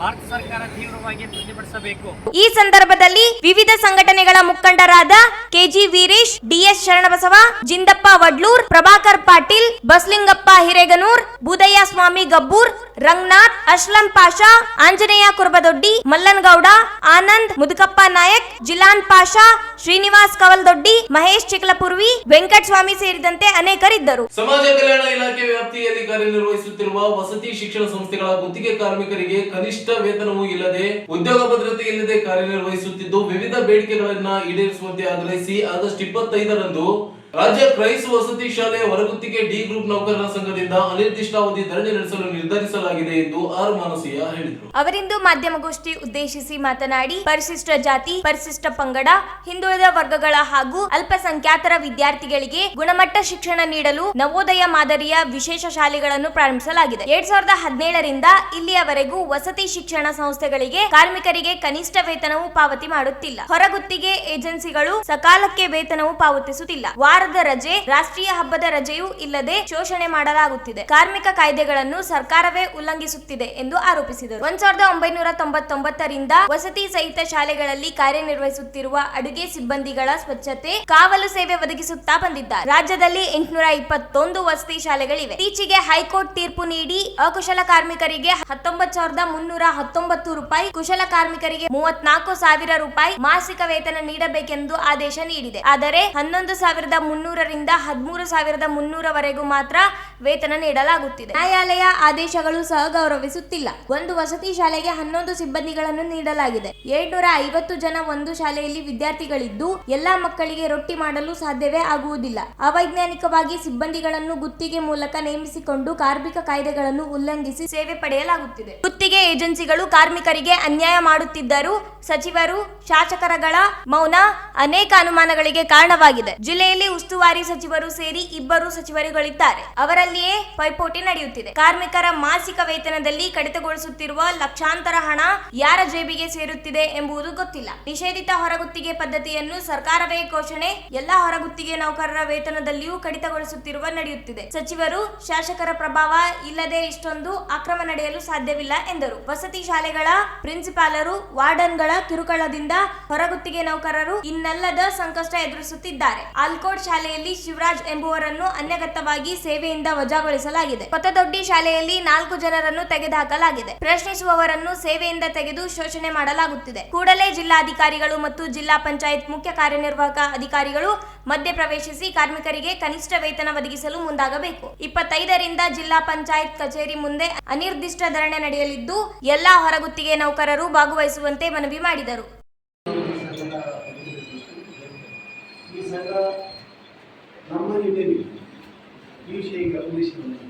ಭಾರತ ಸರ್ಕಾರ ತೀವ್ರವಾಗಿ ಪ್ರತಿಭಟಿಸಬೇಕು. ಈ ಸಂದರ್ಭದಲ್ಲಿ ವಿವಿಧ ಸಂಘಟನೆಗಳ ಮುಖಂಡರಾದ K G Veeresh, D S Sharanabasava, Jindappa Vadlur, Prabhakar Patil, Baslingappa Hireganur, Budayya Swamy Gabbur Ranganath, Ashlam Pasha, Anjaneya Kurbadoddi, Mallangouda, Anand, Mudukappa Nayak, Jilan Pasha, Srinivas Kavaldoddi, Mahesh Chiklapurvi Venkataswamy ಸೇರಿದಂತೆ ಅನೇಕರಿದ್ದರು. ಸಮಾಜ ಕಲ್ಯಾಣ ಇಲಾಖೆ ವ್ಯಾಪ್ತಿಯಲ್ಲಿ ಕಾರ್ಯನಿರ್ವಹಿಸುತ್ತಿರುವ ವಸತಿ ಶಿಕ್ಷಣ ಸಂಸ್ಥೆಗಳ ಗುತ್ತಿಗೆ ಕಾರ್ಮಿಕರಿಗೆ ಕನಿಷ್ಠ ವೇತನವೂ ಇಲ್ಲದೆ ಉದ್ಯೋಗ ಭದ್ರತೆ ಇಲ್ಲದೆ ಕಾರ್ಯನಿರ್ವಹಿಸುತ್ತಿದ್ದು, ವಿವಿಧ ಬೇಡಿಕೆಗಳನ್ನ ಈಡೇರಿಸುವಂತೆ ಆಗ್ರಹಿಸಿ ಆಗಸ್ಟ್ ಇಪ್ಪತ್ತೈದರಂದು ರಾಜ್ಯ ಕ್ರೈಸ್ ವಸತಿ ಶಾಲೆ ಹೊರಗುತ್ತಿಗೆ ಡಿ ಗ್ರೂಪ್ ನೌಕರರ ಸಂಘದಿಂದ ಅನಿರ್ದಿಷ್ಟಾವಧಿ ಧರಣಿ ನಡೆಸಲು ನಿರ್ಧರಿಸಲಾಗಿದೆ ಎಂದು ಆರ್ ಮಾನಸಿಯ ಹೇಳಿದರು. ಅವರಿಂದು ಮಾಧ್ಯಮಗೋಷ್ಠಿ ಉದ್ದೇಶಿಸಿ ಮಾತನಾಡಿ, ಪರಿಶಿಷ್ಟ ಜಾತಿ, ಪರಿಶಿಷ್ಟ ಪಂಗಡ, ಹಿಂದುಳಿದ ವರ್ಗಗಳ ಹಾಗೂ ಅಲ್ಪಸಂಖ್ಯಾತರ ವಿದ್ಯಾರ್ಥಿಗಳಿಗೆ ಗುಣಮಟ್ಟ ಶಿಕ್ಷಣ ನೀಡಲು ನವೋದಯ ಮಾದರಿಯ ವಿಶೇಷ ಶಾಲೆಗಳನ್ನು ಪ್ರಾರಂಭಿಸಲಾಗಿದೆ. ಎರಡ್ ಸಾವಿರದ ಹದಿನೇಳರಿಂದ ಇಲ್ಲಿಯವರೆಗೂ ವಸತಿ ಶಿಕ್ಷಣ ಸಂಸ್ಥೆಗಳಿಗೆ ಕಾರ್ಮಿಕರಿಗೆ ಕನಿಷ್ಠ ವೇತನವು ಪಾವತಿ ಮಾಡುತ್ತಿಲ್ಲ. ಹೊರಗುತ್ತಿಗೆ ಏಜೆನ್ಸಿಗಳು ಸಕಾಲಕ್ಕೆ ವೇತನವು ಪಾವತಿಸುತ್ತಿಲ್ಲ. ವಾರದ ರಜೆ, ರಾಷ್ಟ್ರೀಯ ಹಬ್ಬದ ರಜೆಯೂ ಇಲ್ಲದೆ ಶೋಷಣೆ ಮಾಡಲಾಗುತ್ತಿದೆ. ಕಾರ್ಮಿಕ ಕಾಯ್ದೆಗಳನ್ನು ಸರ್ಕಾರವೇ ಉಲ್ಲಂಘಿಸುತ್ತಿದೆ ಎಂದು ಆರೋಪಿಸಿದರು. ಒಂದ್ ಸಾವಿರದ ಒಂಬೈನೂರ ತೊಂಬತ್ತೊಂಬತ್ತರಿಂದ ವಸತಿ ಸಹಿತ ಶಾಲೆಗಳಲ್ಲಿ ಕಾರ್ಯನಿರ್ವಹಿಸುತ್ತಿರುವ ಅಡುಗೆ ಸಿಬ್ಬಂದಿಗಳ ಸ್ವಚ್ಛತೆ, ಕಾವಲು ಸೇವೆ ಒದಗಿಸುತ್ತಾ ಬಂದಿದ್ದಾರೆ. ರಾಜ್ಯದಲ್ಲಿ ಎಂಟುನೂರ ಇಪ್ಪತ್ತೊಂದು ವಸತಿ ಶಾಲೆಗಳಿವೆ. ಇತ್ತೀಚೆಗೆ ಹೈಕೋರ್ಟ್ ತೀರ್ಪು ನೀಡಿ ಅಕುಶಲ ಕಾರ್ಮಿಕರಿಗೆ ಹತ್ತೊಂಬತ್ತು ಸಾವಿರದ ಮುನ್ನೂರ ಹತ್ತೊಂಬತ್ತು ರೂಪಾಯಿ, ಕುಶಲ ಕಾರ್ಮಿಕರಿಗೆ ಮೂವತ್ನಾಲ್ಕು ಸಾವಿರ ರೂಪಾಯಿ ಮಾಸಿಕ ವೇತನ ನೀಡಬೇಕೆಂದು ಆದೇಶ ನೀಡಿದೆ. ಆದರೆ ಹನ್ನೊಂದು ಸಾವಿರದ ಮುನ್ನೂರರಿಂದ ಹದಿಮೂರು ಸಾವಿರದ ಮುನ್ನೂರವರೆಗೂ ಮಾತ್ರ ವೇತನ ನೀಡಲಾಗುತ್ತಿದೆ. ನ್ಯಾಯಾಲಯ ಆದೇಶಗಳು ಸಹ ಗೌರವಿಸುತ್ತಿಲ್ಲ. ಒಂದು ವಸತಿ ಶಾಲೆಗೆ ಹನ್ನೊಂದು ಸಿಬ್ಬಂದಿಗಳನ್ನು ನೀಡಲಾಗಿದೆ. ಏಳ್ನೂರ ಐವತ್ತು ಜನ ಒಂದು ಶಾಲೆಯಲ್ಲಿ ವಿದ್ಯಾರ್ಥಿಗಳಿದ್ದು, ಎಲ್ಲಾ ಮಕ್ಕಳಿಗೆ ರೊಟ್ಟಿ ಮಾಡಲು ಸಾಧ್ಯವೇ ಆಗುವುದಿಲ್ಲ. ಅವೈಜ್ಞಾನಿಕವಾಗಿ ಸಿಬ್ಬಂದಿಗಳನ್ನು ಗುತ್ತಿಗೆ ಮೂಲಕ ನೇಮಿಸಿಕೊಂಡು ಕಾರ್ಮಿಕ ಕಾಯ್ದೆಗಳನ್ನು ಉಲ್ಲಂಘಿಸಿ ಸೇವೆ ಪಡೆಯಲಾಗುತ್ತಿದೆ. ಗುತ್ತಿಗೆ ಏಜೆನ್ಸಿಗಳು ಕಾರ್ಮಿಕರಿಗೆ ಅನ್ಯಾಯ ಮಾಡುತ್ತಿದ್ದರೂ, ಸಚಿವರು, ಶಾಸಕರಗಳ ಮೌನ ಅನೇಕ ಅನುಮಾನಗಳಿಗೆ ಕಾರಣವಾಗಿದೆ. ಜಿಲ್ಲೆಯಲ್ಲಿ ಉಸ್ತುವಾರಿ ಸಚಿವರು ಸೇರಿ ಇಬ್ಬರು ಸಚಿವರುಗಳಿದ್ದಾರೆ. ಅವರಲ್ಲಿ ನಮ್ಮಲ್ಲಿಯೇ ಪೈಪೋಟಿ ನಡೆಯುತ್ತಿದೆ. ಕಾರ್ಮಿಕರ ಮಾಸಿಕ ವೇತನದಲ್ಲಿ ಕಡಿತಗೊಳಿಸುತ್ತಿರುವ ಲಕ್ಷಾಂತರ ಹಣ ಯಾರ ಜೇಬಿಗೆ ಸೇರುತ್ತಿದೆ ಎಂಬುದು ಗೊತ್ತಿಲ್ಲ. ನಿಷೇಧಿತ ಹೊರಗುತ್ತಿಗೆ ಪದ್ಧತಿಯನ್ನು ಸರ್ಕಾರವೇ ಘೋಷಣೆ, ಎಲ್ಲಾ ಹೊರಗುತ್ತಿಗೆ ನೌಕರರ ವೇತನದಲ್ಲಿಯೂ ಕಡಿತಗೊಳಿಸುತ್ತಿರುವ ನಡೆಯುತ್ತಿದೆ. ಸಚಿವರು, ಶಾಸಕರ ಪ್ರಭಾವ ಇಲ್ಲದೆ ಇಷ್ಟೊಂದು ಅಕ್ರಮ ನಡೆಯಲು ಸಾಧ್ಯವಿಲ್ಲ ಎಂದರು. ವಸತಿ ಶಾಲೆಗಳ ಪ್ರಿನ್ಸಿಪಾಲರು, ವಾರ್ಡನ್ಗಳ ಕಿರುಕಳದಿಂದ ಹೊರಗುತ್ತಿಗೆ ನೌಕರರು ಇನ್ನಲ್ಲದ ಸಂಕಷ್ಟ ಎದುರಿಸುತ್ತಿದ್ದಾರೆ. ಆಲ್ಕೋಟ್ ಶಾಲೆಯಲ್ಲಿ ಶಿವರಾಜ್ ಎಂಬುವರನ್ನು ಅನ್ಯಗತವಾಗಿ ಸೇವೆಯಿಂದ ವಜಾಗೊಳಿಸಲಾಗಿದೆ. ಕೊತ್ತದೊಡ್ಡಿ ಶಾಲೆಯಲ್ಲಿ ನಾಲ್ಕು ಜನರನ್ನು ತೆಗೆದುಹಾಕಲಾಗಿದೆ. ಪ್ರಶ್ನಿಸುವವರನ್ನು ಸೇವೆಯಿಂದ ತೆಗೆದು ಶೋಷಣೆ ಮಾಡಲಾಗುತ್ತಿದೆ. ಕೂಡಲೇ ಜಿಲ್ಲಾಧಿಕಾರಿಗಳು ಮತ್ತು ಜಿಲ್ಲಾ ಪಂಚಾಯತ್ ಮುಖ್ಯ ಕಾರ್ಯನಿರ್ವಾಹಕ ಅಧಿಕಾರಿಗಳು ಮಧ್ಯ ಪ್ರವೇಶಿಸಿ ಕಾರ್ಮಿಕರಿಗೆ ಕನಿಷ್ಠ ವೇತನ ಒದಗಿಸಲು ಮುಂದಾಗಬೇಕು. ಇಪ್ಪತ್ತೈದರಿಂದ ಜಿಲ್ಲಾ ಪಂಚಾಯತ್ ಕಚೇರಿ ಮುಂದೆ ಅನಿರ್ದಿಷ್ಟ ಧರಣಿ ನಡೆಯಲಿದ್ದು, ಎಲ್ಲಾ ಹೊರಗುತ್ತಿಗೆ ನೌಕರರು ಭಾಗವಹಿಸುವಂತೆ ಮನವಿ ಮಾಡಿದರು. ಈ ನಮ್ಮ ಈ ವಿಷಯ ಈಗ ಉದ್ದೇಶಿಸಿದೆ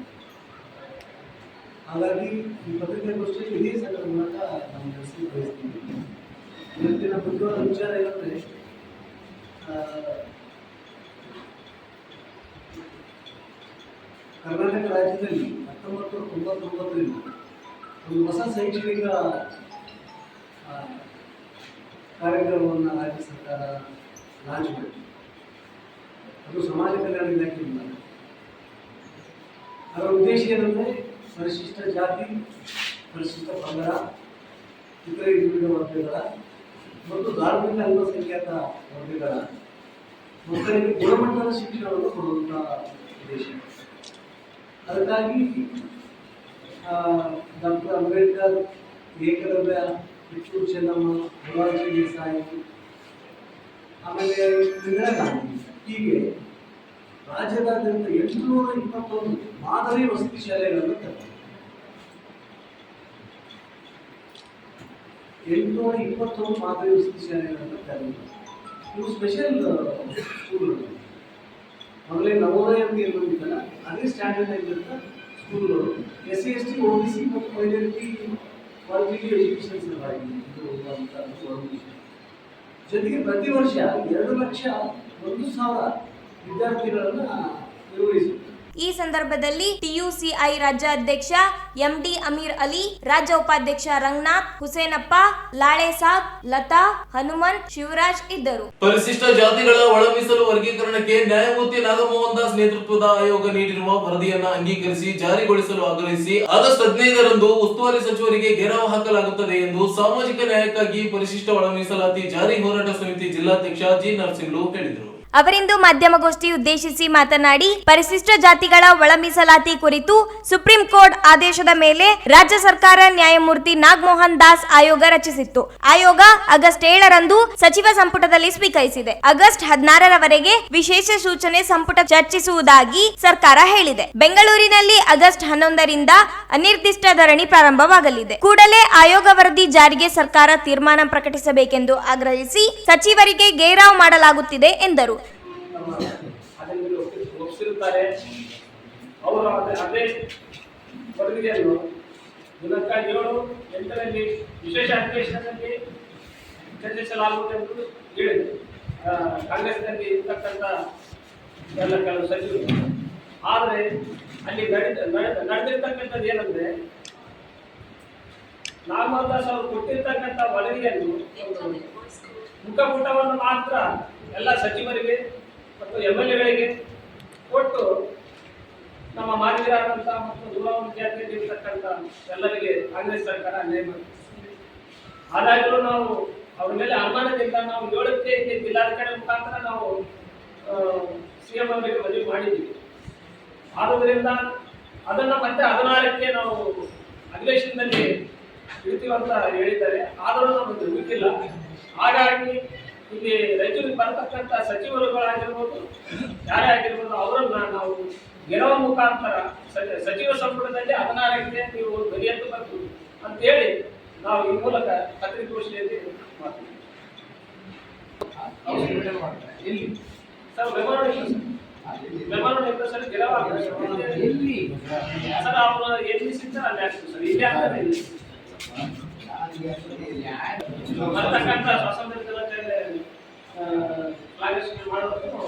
ಹಾಗಾಗಿ ಈ ಪತ್ರಿಕಾಗೋಷ್ಠಿಯಲ್ಲಿ ಇದೇ ಸಂಘದ ಮೂಲಕ ನಾವು ನಡೆಸಲು ಬಯಸ್ತೀವಿ ಇವತ್ತಿನ ಮುಖ್ಯವಾದ ವಿಚಾರ ಏನಂದರೆ ಕರ್ನಾಟಕ ರಾಜ್ಯದಲ್ಲಿ ಹತ್ತೊಂಬತ್ತು ತೊಂಬತ್ತೊಂಬತ್ತರಿಂದ ಒಂದು ಹೊಸ ಶೈಕ್ಷಣಿಕ ಕಾರ್ಯಕ್ರಮವನ್ನು ರಾಜ್ಯ ಸರ್ಕಾರ ಲಾಂಚ್ ಅದು ಸಮಾಜ ಕಲ್ಯಾಣ ಇಲಾಖೆಯಿಂದ ಅದರ ಉದ್ದೇಶ ಏನಂದರೆ ಪರಿಶಿಷ್ಟ ಜಾತಿ, ಪರಿಶಿಷ್ಟ ಪಂಗಡ, ಇತರೆ ವಿವಿಧ ವರ್ಗಗಳ ಮತ್ತು ಧಾರ್ಮಿಕ ಅಲ್ಪಸಂಖ್ಯಾತ ವರ್ಗಗಳ ಮಕ್ಕಳಿಗೆ ಗುಣಮಟ್ಟದ ಶಿಕ್ಷಣವನ್ನು ಕೊಡುವಂಥ ಉದ್ದೇಶ. ಅದಕ್ಕಾಗಿ ಡಾಕ್ಟರ್ ಅಂಬೇಡ್ಕರ್ ಏಕಲವ್ಯ ಕಿತ್ತೂರು ಚೆನ್ನಮ್ಮ ಮೊರಾರ್ಜಿ ದೇಸಾಯಿ ಆಮೇಲೆ ಇಂದಿರಾ ಗಾಂಧಿ, ಹೀಗೆ. ರಾಜ್ಯದಾದ್ಯಂತ ಎಂಟುನೂರ ಇಪ್ಪತ್ತೊಂದು ಮಾದರಿ ವಸತಿ ಶಾಲೆಗಳನ್ನು ತೆರೆದರು ಎಂಟುನೂರ ಇಪ್ಪತ್ತೊಂದು ಮಾದರಿ ವಸತಿ ಶಾಲೆಗಳನ್ನು ತೆರೆದರು ಇವು ಸ್ಪೆಷಲ್ ಸ್ಕೂಲ್ಗಳು ಮೊದಲೇ ನವೋದಯ ಅಂತ ಏನು ಇತ್ತಲ್ಲ ಅದೇ standard ಸ್ಕೂಲ್ಗಳು S C S T O B C ಮತ್ತು ಮೈನಾರಿಟಿ ವರ್ಗಿಗೆ ಎಜುಕೇಷನ್ ಸಲುವಾಗಿ. ಜೊತೆಗೆ ಪ್ರತಿ ವರ್ಷ ಎರಡು ಲಕ್ಷ ಒಂದು ಸಾವಿರ ವಿದ್ಯಾರ್ಥಿಗಳನ್ನು ನಿರ್ವಹಿಸುತ್ತೆ. ಈ ಸಂದರ್ಭದಲ್ಲಿ ಟಿಯುಸಿಐ ರಾಜ್ಯ ಅಧ್ಯಕ್ಷ ಎಂಡಿ ಅಮೀರ್ ಅಲಿ ರಾಜ್ಯ ಉಪಾಧ್ಯಕ್ಷ ರಂಗನಾಥ್ ಹುಸೇನಪ್ಪ ಲಾಳೆ ಸಾಬ್ ಲತಾ ಹನುಮಂತ್ ಶಿವರಾಜ್ ಇದ್ದರು. ಪರಿಶಿಷ್ಟ ಜಾತಿಗಳ ಒಳ ಮೀಸಲು ವರ್ಗೀಕರಣಕ್ಕೆ ನ್ಯಾಯಮೂರ್ತಿ ನಾಗಮೋಹನ್ ದಾಸ್ ನೇತೃತ್ವದ ಆಯೋಗ ನೀಡಿರುವ ವರದಿಯನ್ನ ಅಂಗೀಕರಿಸಿ ಜಾರಿಗೊಳಿಸಲು ಆಗ್ರಹಿಸಿ ಆಗಸ್ಟ್ ಹದಿನೈದರಂದು ಉಸ್ತುವಾರಿ ಸಚಿವರಿಗೆ ಗೆರವು ಹಾಕಲಾಗುತ್ತದೆ ಎಂದು ಸಾಮಾಜಿಕ ನ್ಯಾಯಕ್ಕಾಗಿ ಪರಿಶಿಷ್ಟ ಒಳ ಮೀಸಲಾತಿ ಜಾರಿ ಹೋರಾಟ ಸಮಿತಿ ಜಿಲ್ಲಾಧ್ಯಕ್ಷ ಜಿ ನರಸಿಂಗ್ಲು ಹೇಳಿದರು. ಅವರಿಂದು ಮಾಧ್ಯಮಗೋಷ್ಠಿ ಉದ್ದೇಶಿಸಿ ಮಾತನಾಡಿ, ಪರಿಶಿಷ್ಟ ಜಾತಿಗಳ ಒಳ ಮೀಸಲಾತಿ ಕುರಿತು ಸುಪ್ರೀಂ ಕೋರ್ಟ್ ಆದೇಶದ ಮೇಲೆ ರಾಜ್ಯ ಸರ್ಕಾರ ನ್ಯಾಯಮೂರ್ತಿ ನಾಗಮೋಹನ್ ದಾಸ್ ಆಯೋಗ ರಚಿಸಿತ್ತು. ಆಯೋಗ ಆಗಸ್ಟ್ ಏಳರಂದು ಸಚಿವ ಸಂಪುಟದಲ್ಲಿ ಸ್ವೀಕರಿಸಿದೆ. ಆಗಸ್ಟ್ ಹದಿನಾರರವರೆಗೆ ವಿಶೇಷ ಸೂಚನೆ ಸಂಪುಟ ಚರ್ಚಿಸುವುದಾಗಿ ಸರ್ಕಾರ ಹೇಳಿದೆ. ಬೆಂಗಳೂರಿನಲ್ಲಿ ಆಗಸ್ಟ್ ಹನ್ನೊಂದರಿಂದ ಅನಿರ್ದಿಷ್ಟ ಧರಣಿ ಪ್ರಾರಂಭವಾಗಲಿದೆ. ಕೂಡಲೇ ಆಯೋಗ ವರದಿ ಜಾರಿಗೆ ಸರ್ಕಾರ ತೀರ್ಮಾನ ಪ್ರಕಟಿಸಬೇಕೆಂದು ಆಗ್ರಹಿಸಿ ಸಚಿವರಿಗೆ ಗೇರಾವ್ ಮಾಡಲಾಗುತ್ತಿದೆ ಎಂದರು. ಅದನ್ನು ಒಪ್ಪಿ- ಒಪ್ಪಿಸಿರುತ್ತಾರೆ ಅವರು ಅದೇ ಕೊಡುಗೆಯನ್ನು ದಿನಾಂಕ ಏಳು ಎಂಟರಲ್ಲಿ ವಿಶೇಷ ಅಧಿವೇಶನದಲ್ಲಿ ಚರ್ಚಿಸಲಾಗುವುದೆಂದು ಹೇಳಿದರು. ಆ, ಕಾಂಗ್ರೆಸ್ನಲ್ಲಿ ಇರ್ತಕ್ಕಂಥ ಎಲ್ಲ ಕೆಲವು ಸಚಿವರು. ಆದರೆ ಅಲ್ಲಿ ನಡೆದ ನಡೆದ- ನಡೆದಿರ್ತಕ್ಕಂಥದ್ದು ಏನಂದ್ರೆ ನಾಗಮೋಹನ್ ದಾಸ್ ಅವರು ಕೊಟ್ಟಿರ್ತಕ್ಕಂಥ ವರದಿಯನ್ನು ಒಂದು ಮುಖಪುಟವನ್ನು ಮಾತ್ರ ಎಲ್ಲ ಸಚಿವರಿಗೆ ಮತ್ತು ಎಂ ಎಲ್ ಎಗಳಿಗೆ ಕೊಟ್ಟು ನಮ್ಮ ಮಾದರಿಯಾದಂಥ ಮತ್ತು ದೂರವಾಣಿ ವಿದ್ಯಾರ್ಥಿಗಳಿರ್ತಕ್ಕಂಥ ಎಲ್ಲರಿಗೆ ಕಾಂಗ್ರೆಸ್ ಸರ್ಕಾರ ಅನ್ಯಾಯ ಮಾಡಿದೆ. ನಾವು ಅವ್ರ ಮೇಲೆ ಅನುಮಾನದಿಂದ ನಾವು ಏಳಕ್ಕೆ ಜಿಲ್ಲಾಧಿಕಾರಿ ಮುಖಾಂತರ ನಾವು ಸಿ ಎಂ ಅವರಿಗೆ ಮದುವೆ ಮಾಡಿದ್ದೀವಿ ಆದುದರಿಂದ ಅದನ್ನು ಮತ್ತೆ ಹದಿನಾರಕ್ಕೆ ನಾವು ಅಧಿವೇಶನದಲ್ಲಿ ಇರ್ತೀವಂತ ಹೇಳಿದ್ದಾರೆ. ಆದರೂ ನಮಗೆ ಗೊತ್ತಿಲ್ಲ. ಹಾಗಾಗಿ ಇಲ್ಲಿ ರೈತರಿಗೆ ಬರತಕ್ಕಂಥ ಸಚಿವರುಗಳಾಗಿರ್ಬೋದು ಯಾರೇ ಆಗಿರ್ಬೋದು ಅವರನ್ನ ನಾವು ಗೆಲುವ ಮುಖಾಂತರ ಸಚಿವ ಸಂಪುಟದಲ್ಲಿ ಹದಿನಾರಕ್ಕೆ ನೀವು ಧ್ವನಿಯತ್ತು ಬಂತು ಅಂತೇಳಿ ನಾವು ಈ ಮೂಲಕ ಪತ್ರಿಕೋಷ್ಠಿಯಲ್ಲಿ ಮಾಡ್ತೀವಿ. Sir memorandum sir. ಅವರು ಎಲ್ಲಿ ಸಿಗ್ತಾರೆ ಸರ್. ಇಲ್ಲಿ ಇಲ್ಲಿ. ಬರ್ತಕ್ಕಂಥ ಸ್ವಾತಂತ್ರ್ಯ ದಿನಾಚರಣೆ ಆ, ಕ್ಲಾರಿಫಿಕೇಶನ್ ಮಾಡೋದಕ್ಕೆ ನಾವು ಮಾಡುವಾಗ ಗಿಡವಾಗ್ತೀರಾ ಇಲ್ಲ ಬಲವಾಗ ಆಗದೆ ಎಲ್ಲಿ ಸಿಗ್ತಾರಲ್ಲಿ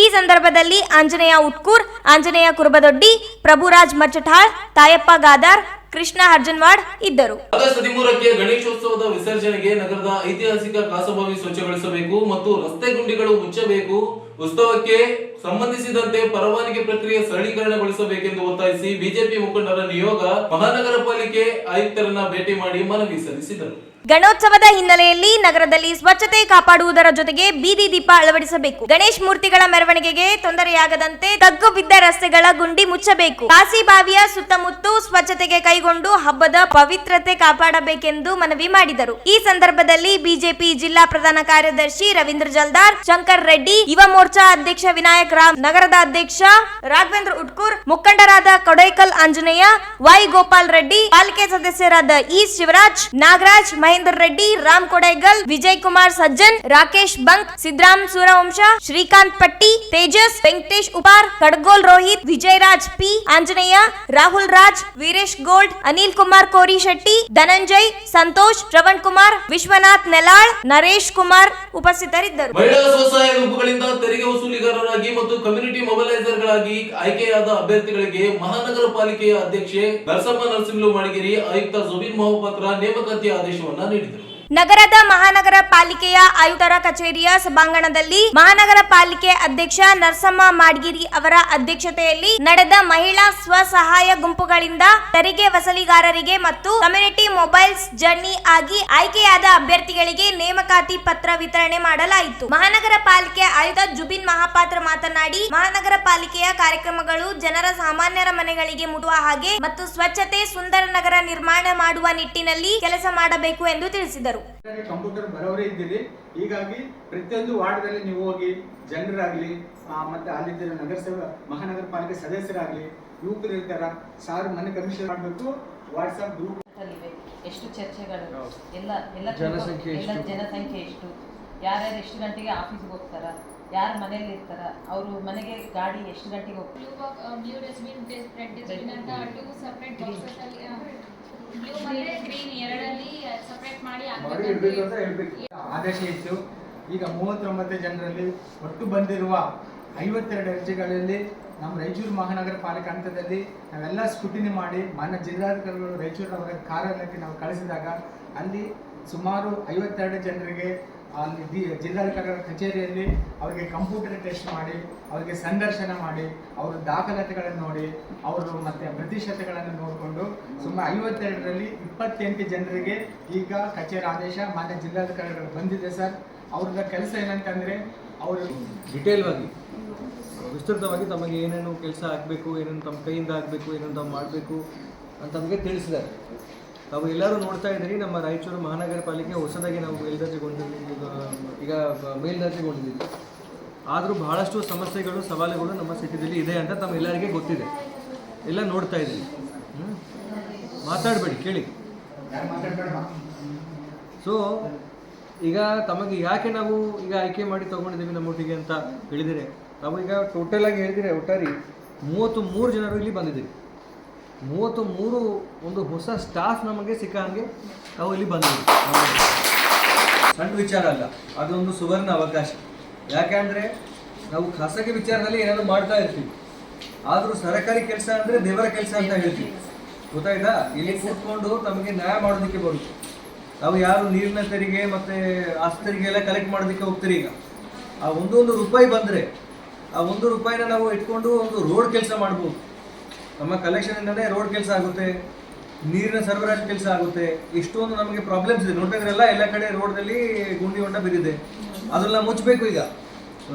ಈ ಸಂದರ್ಭದಲ್ಲಿ ಆಂಜನೇಯ ಉಟ್ಕೂರ್ ಆಂಜನೇಯ ಕುರುಬದೊಡ್ಡಿ ಪ್ರಭುರಾಜ್ ಮಚ್ಚಠಾಳ್ ತಾಯಪ್ಪ ಗಾದಾರ್ ಕೃಷ್ಣ ಹರ್ಜನ್ವಾಡ್ ಇದ್ದರು. ಆಗಸ್ಟ್ ಹದಿಮೂರಕ್ಕೆ ಗಣೇಶೋತ್ಸವದ ವಿಸರ್ಜನೆಗೆ ನಗರದ ಐತಿಹಾಸಿಕ ಕಾಸಬಾವಿ ಸ್ವಚ್ಛಗೊಳಿಸಬೇಕು ಮತ್ತು ರಸ್ತೆ ಗುಂಡಿಗಳು ಮುಚ್ಚಬೇಕು. ಉತ್ಸವಕ್ಕೆ ಸಂಬಂಧಿಸಿದಂತೆ ಪರವಾನಗಿ ಪ್ರಕ್ರಿಯೆ ಸರಳೀಕರಣಗೊಳಿಸಬೇಕೆಂದು ಒತ್ತಾಯಿಸಿ ಬಿಜೆಪಿ ಮುಖಂಡರ ನಿಯೋಗ ಮಹಾನಗರ ಪಾಲಿಕೆ ಆಯುಕ್ತರನ್ನ ಭೇಟಿ ಮಾಡಿ ಮನವಿ ಸಲ್ಲಿಸಿದರು. ಗಣೋತ್ಸವದ ಹಿನ್ನೆಲೆಯಲ್ಲಿ ನಗರದಲ್ಲಿ ಸ್ವಚ್ಛತೆ ಕಾಪಾಡುವುದರ ಜೊತೆಗೆ ಬೀದಿ ದೀಪ ಅಳವಡಿಸಬೇಕು. ಗಣೇಶ್ ಮೂರ್ತಿಗಳ ಮೆರವಣಿಗೆಗೆ ತೊಂದರೆಯಾಗದಂತೆ ತಗ್ಗು ಬಿದ್ದ ರಸ್ತೆಗಳ ಗುಂಡಿ ಮುಚ್ಚಬೇಕು. ಕಾಸಿ ಬಾವಿಯ ಸುತ್ತಮುತ್ತ ಸ್ವಚ್ಛತೆಗೆ ಕೈಗೊಂಡು ಹಬ್ಬದ ಪವಿತ್ರತೆ ಕಾಪಾಡಬೇಕೆಂದು ಮನವಿ ಮಾಡಿದರು. ಈ ಸಂದರ್ಭದಲ್ಲಿ ಬಿಜೆಪಿ ಜಿಲ್ಲಾ ಪ್ರಧಾನ ಕಾರ್ಯದರ್ಶಿ ರವೀಂದ್ರ ಜಲ್ದಾರ್, ಶಂಕರ್ ರೆಡ್ಡಿ, ಯುವ ಮೋರ್ಚಾ ಅಧ್ಯಕ್ಷ ವಿನಾಯಕ್ ರಾಮ್, ನಗರದ ಅಧ್ಯಕ್ಷ ರಾಘವೇಂದ್ರ ಉಟ್ಕೂರ್, ಮುಖಂಡರಾದ ಕೊಡೈಕಲ್ ಆಂಜನೇಯ, ವೈ ಗೋಪಾಲ್ ರೆಡ್ಡಿ, ಪಾಲಿಕೆ ಸದಸ್ಯರಾದ E Shivaraj, Nagaraj Mahender Reddy, Ram Kodaigal, Vijay Kumar Sajjan, Rakesh Bunk Siddaram Suravamsha, Srikanth Patti, Tejas, Venkatesh Upar Kadgol Rohit, Vijayaraj P, Anjaneya, Rahul Raj, Veeresh Gold, Anil Kumar Kori Shetty Dhananjay, Santosh, Shravan Kumar, Vishwanath ನೆಲಾಳ್, Naresh Kumar ಉಪಸ್ಥಿತರಿದ್ದರು. ತೆರಿಗೆ ವಸೂಲಿಗಾರರಾಗಿ ಮತ್ತು community ಮೊಬಲೈಸರ್ಗಳಾಗಿ ಆಯ್ಕೆಯಾದ ಅಭ್ಯರ್ಥಿಗಳಿಗೆ ಮಹಾನಗರ ಪಾಲಿಕೆಯ ಅಧ್ಯಕ್ಷೆ ನರಸಮ್ಮ ನರಸಿಂಹಲು ಮಾಡಿಗಿರಿ ಆಯುಕ್ತ ಜುಬಿನ್ ಮೊಹಪಾತ್ರ ನೇಮಕಾತಿ ಆದೇಶವನ್ನ ನೀಡಿದರು ನಗರದ ಮಹಾನಗರ ಪಾಲಿಕೆಯ ಆಯುಕ್ತರ ಕಚೇರಿಯ ಸಭಾಂಗಣದಲ್ಲಿ ಮಹಾನಗರ ಪಾಲಿಕೆ ಅಧ್ಯಕ್ಷ ನರಸಮ್ಮ ಮಾಡ್ಗಿರಿ ಅವರ ಅಧ್ಯಕ್ಷತೆಯಲ್ಲಿ ನಡೆದ ಮಹಿಳಾ ಸ್ವಸಹಾಯ ಗುಂಪುಗಳಿಂದ ತೆರಿಗೆ ವಸೂಲಿಗಾರರಿಗೆ ಮತ್ತು ಕಮ್ಯುನಿಟಿ ಮೊಬೈಲ್ಸ್ ಜರ್ನಿ ಆಗಿ ಆಯ್ಕೆಯಾದ ಅಭ್ಯರ್ಥಿಗಳಿಗೆ ನೇಮಕಾತಿ ಪತ್ರ ವಿತರಣೆ ಮಾಡಲಾಯಿತು. ಮಹಾನಗರ ಪಾಲಿಕೆ ಆಯುಕ್ತ ಜುಬಿನ್ ಮಹಾಪಾತ್ರ ಮಾತನಾಡಿ, ಮಹಾನಗರ ಪಾಲಿಕೆಯ ಕಾರ್ಯಕ್ರಮಗಳು ಜನರ ಸಾಮಾನ್ಯರ ಮನೆಗಳಿಗೆ ಮುಟ್ಟುವ ಹಾಗೆ ಮತ್ತು ಸ್ವಚ್ಛತೆ ಸುಂದರ ನಗರ ನಿರ್ಮಾಣ ಮಾಡುವ ನಿಟ್ಟಿನಲ್ಲಿ ಕೆಲಸ ಮಾಡಬೇಕು ಎಂದು ತಿಳಿಸಿದರು. ಕಂಪ್ಯೂಟರ್ ಬರೋರೇ ಇದ್ದೀರಿ. ಹೀಗಾಗಿ ಪ್ರತಿಯೊಂದು ವಾರ್ಡ್ದಲ್ಲಿ ನೀವು ಹೋಗಿ ಜನರಾಗಲಿ ಮತ್ತೆ ಅಲ್ಲಿದ್ದ ನಗರಸಭೆ ಮಹಾನಗರ ಪಾಲಿಕೆ ಸದಸ್ಯರಾಗಲಿ ಯುವಕರಿರ್ತಾರ ಇರ್ತಾರ ಸಾವಿರ ಮನೆ ಕಮಿಷನ್ ಮಾಡಬೇಕು ವಾಟ್ಸಪ್ ಗ್ರೂಪ್ ಎಷ್ಟು ಚರ್ಚೆಗಳು. ಎಲ್ಲ ಎಲ್ಲ ಜನಸಂಖ್ಯೆ ಎಲ್ಲ ಎಷ್ಟು? ಜನಸಂಖ್ಯೆ ಎಷ್ಟು? ಯಾರ್ಯಾರು ಎಷ್ಟು ಗಂಟೆಗೆ ಆಫೀಸ್ಗೆ ಹೋಗ್ತಾರ? ಯಾರು ಮನೇಲಿ ಇರ್ತಾರ ಅವರು ಮನೆಗೆ ಗಾಡಿ ಎಷ್ಟು ಗಂಟೆಗೆ ಹೋಗ್ತಾರೆ? ಬ್ಲೂ ಆದೇಶ ಇತ್ತು. ಈಗ ಮೂವತ್ತೊಂಬತ್ತು ಜನರಲ್ಲಿ ಒಟ್ಟು ಬಂದಿರುವ ಐವತ್ತೆರಡು ಅರ್ಜಿಗಳಲ್ಲಿ ನಮ್ಮ ರಾಯಚೂರು ಮಹಾನಗರ ಪಾಲಿಕೆ ಹಂತದಲ್ಲಿ ನಾವೆಲ್ಲ ಸ್ಕುಟಿನಿ ಮಾಡಿ ಮಾನ್ಯ ಜಿಲ್ಲಾಧಿಕಾರಿಗಳು ರಾಯಚೂರು ಅವರ ಕಾರ್ಯಾಲಯಕ್ಕೆ ನಾವು ಕಳಿಸಿದಾಗ ಅಲ್ಲಿ ಸುಮಾರು ಐವತ್ತೆರಡು ಜನರಿಗೆ ಅಲ್ಲಿ ಜಿಲ್ಲಾಧಿಕಾರಿಗಳ ಕಚೇರಿಯಲ್ಲಿ ಅವರಿಗೆ ಕಂಪ್ಯೂಟರ್ ಟೆಸ್ಟ್ ಮಾಡಿ, ಅವರಿಗೆ ಸಂದರ್ಶನ ಮಾಡಿ, ಅವರ ದಾಖಲಾತಿಗಳನ್ನು ನೋಡಿ, ಅವರು ಮತ್ತೆ ಪ್ರತಿಶತಗಳನ್ನು ನೋಡಿಕೊಂಡು ಸುಮಾರು ಐವತ್ತೆರಡರಲ್ಲಿ ಇಪ್ಪತ್ತೆಂಟು ಜನರಿಗೆ ಈಗ ಕಚೇರಿ ಆದೇಶ ಮಾನ್ಯ ಜಿಲ್ಲಾಧಿಕಾರಿಗಳು ಬಂದಿದೆ ಸರ್. ಅವ್ರದ ಕೆಲಸ ಏನಂತಂದ್ರೆ ಅವರು ಡಿಟೇಲ್ವಾಗಿ ವಿಸ್ತೃತವಾಗಿ ತಮಗೆ ಏನೇನು ಕೆಲಸ ಆಗಬೇಕು, ಏನೇನು ತಮ್ಮ ಕೈಯಿಂದ ಆಗಬೇಕು, ಏನೇನು ತಾವು ಮಾಡಬೇಕು ಅಂತ ನಮಗೆ ತಿಳಿಸಿದ್ದಾರೆ. ತಾವು ಎಲ್ಲರೂ ನೋಡ್ತಾ ಇದ್ದೀರಿ, ನಮ್ಮ ರಾಯಚೂರು ಮಹಾನಗರ ಪಾಲಿಕೆ ಹೊಸದಾಗಿ ನಾವು ಮೇಲ್ದರ್ಜೆಗೊಂಡಿದ್ದೀವಿ ಈಗ ಮೇಲ್ದರ್ಜೆಗೊಂಡಿದ್ದೀವಿ. ಆದರೂ ಬಹಳಷ್ಟು ಸಮಸ್ಯೆಗಳು, ಸವಾಲುಗಳು ನಮ್ಮ ಸಿಟಿದಲ್ಲಿ ಇದೆ ಅಂತ ತಮ್ಮೆಲ್ಲರಿಗೆ ಗೊತ್ತಿದೆ. ಎಲ್ಲ ನೋಡ್ತಾ ಇದ್ದೀವಿ? ಮಾತಾಡಬೇಡಿ, ಕೇಳಿ. ಸೊ ಈಗ ತಮಗೆ ಯಾಕೆ ನಾವು ಈಗ ಆಯ್ಕೆ ಮಾಡಿ ತಗೊಂಡಿದ್ದೀವಿ ನಮ್ಮೊಟ್ಟಿಗೆ ಅಂತ ಹೇಳಿದರೆ, ನಾವು ಈಗ ಟೋಟಲ್ ಆಗಿ ಹೇಳಿದರೆ ಒಟ್ಟಾರಿ ಮೂವತ್ತು ಮೂರು ಜನರು ಇಲ್ಲಿ ಬಂದಿದ್ದೀವಿ ಮೂವತ್ತು ಮೂರು ಒಂದು ಹೊಸ ಸ್ಟಾಫ್ ನಮಗೆ ಸಿಕ್ಕ ಹಾಗೆ ನಾವು ಇಲ್ಲಿ ಬಂದಿದ್ದೀವಿ ಸಣ್ಣ ವಿಚಾರ ಅಲ್ಲ, ಅದೊಂದು ಸುವರ್ಣ ಅವಕಾಶ. ಯಾಕೆಂದರೆ ನಾವು ಖಾಸಗಿ ವಿಚಾರದಲ್ಲಿ ಏನಾದರೂ ಮಾಡ್ತಾ ಇರ್ತೀವಿ. ಆದರೂ ಸರಕಾರಿ ಕೆಲಸ ಅಂದರೆ ದೇವರ ಕೆಲಸ ಅಂತ ಹೇಳ್ತೀವಿ. ಗೊತ್ತಾಯ್ತಾ? ಇಲ್ಲಿ ಕೂತ್ಕೊಂಡು ನಮಗೆ ನ್ಯಾಯ ಮಾಡೋದಕ್ಕೆ ಬರುತ್ತೆ. ನಾವು ಯಾರು ನೀರಿನ ತೆರಿಗೆ ಮತ್ತು ಆಸ್ತಿ ತೆರಿಗೆ ಎಲ್ಲ ಕಲೆಕ್ಟ್ ಮಾಡೋದಕ್ಕೆ ಹೋಗ್ತೀರಿ ಈಗ? ಆ ಒಂದೊಂದು ರೂಪಾಯಿ ಬಂದರೆ, ಆ ಒಂದು ರೂಪಾಯಿನ ನಾವು ಇಟ್ಕೊಂಡು ಒಂದು ರೋಡ್ ಕೆಲಸ ಮಾಡ್ಬೋದು. ನಮ್ಮ ಇಂದಲೇ ರೋಡ್ ಕೆಲಸ ಆಗುತ್ತೆ, ನೀರಿನ ಸರಬರಾಜು ಕೆಲಸ ಆಗುತ್ತೆ ಇಷ್ಟೊಂದು ನಮಗೆ ಪ್ರಾಬ್ಲಮ್ಸ್ ಇದೆ. ನೋಡ್ತಾ ಎಲ್ಲ ಕಡೆ ರೋಡ್ನಲ್ಲಿ ಗುಂಡಿ ಹೊಂಡ ಬಿದ್ದಿದೆ. ಅದನ್ನ ಮುಚ್ಚಬೇಕು ಈಗ.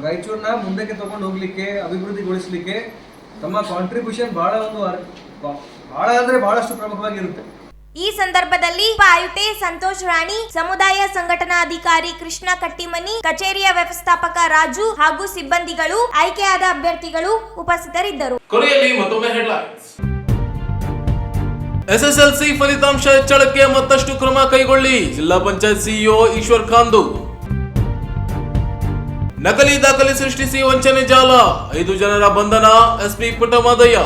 ರಾಯಚೂರನ್ನ ಮುಂದಕ್ಕೆ ತಗೊಂಡು ಹೋಗ್ಲಿಕ್ಕೆ, ಅಭಿವೃದ್ಧಿಗೊಳಿಸಲಿಕ್ಕೆ ತಮ್ಮ ಕಾಂಟ್ರಿಬ್ಯೂಷನ್ ಬಹಳ ಒಂದು ಭಾಳ ಅಂದರೆ ಬಹಳಷ್ಟು ಪ್ರಮುಖವಾಗಿರುತ್ತೆ. ಈ ಸಂದರ್ಭದಲ್ಲಿ ಆಯುಟೆ ಆಯುಕ್ತೆ ಸಂತೋಷ್ ರಾಣಿ ಸಮುದಾಯ ಸಂಘಟನಾಧಿಕಾರಿ ಕೃಷ್ಣ ಕಟ್ಟಿಮನಿ ಕಚೇರಿಯ ವ್ಯವಸ್ಥಾಪಕ ರಾಜು ಹಾಗೂ ಸಿಬ್ಬಂದಿಗಳು ಆಯ್ಕೆಯಾದ ಅಭ್ಯರ್ಥಿಗಳು ಉಪಸ್ಥಿತರಿದ್ದರು. ಕೊನೆಯಲ್ಲಿ ಮತ್ತೊಮ್ಮೆ ಹೆಡ್ಲೈನ್ಸ್ ಎಸ್ಎಸ್ಎಲ್ಸಿ ಫಲಿತಾಂಶ ಹೆಚ್ಚಳಕ್ಕೆ ಮತ್ತಷ್ಟು ಕ್ರಮ ಕೈಗೊಳ್ಳಿ ಜಿಲ್ಲಾ ಪಂಚಾಯತ್ ಸಿಇಒ ಈಶ್ವರ್ ಖಾಂದು. ನಕಲಿ ದಾಖಲೆ ಸೃಷ್ಟಿಸಿ ವಂಚನೆ ಜಾಲ ಐದು ಜನರ ಬಂಧನ ಎಸ್ಪಿ ಪುಟ್ಟಮಾದಯ್ಯ.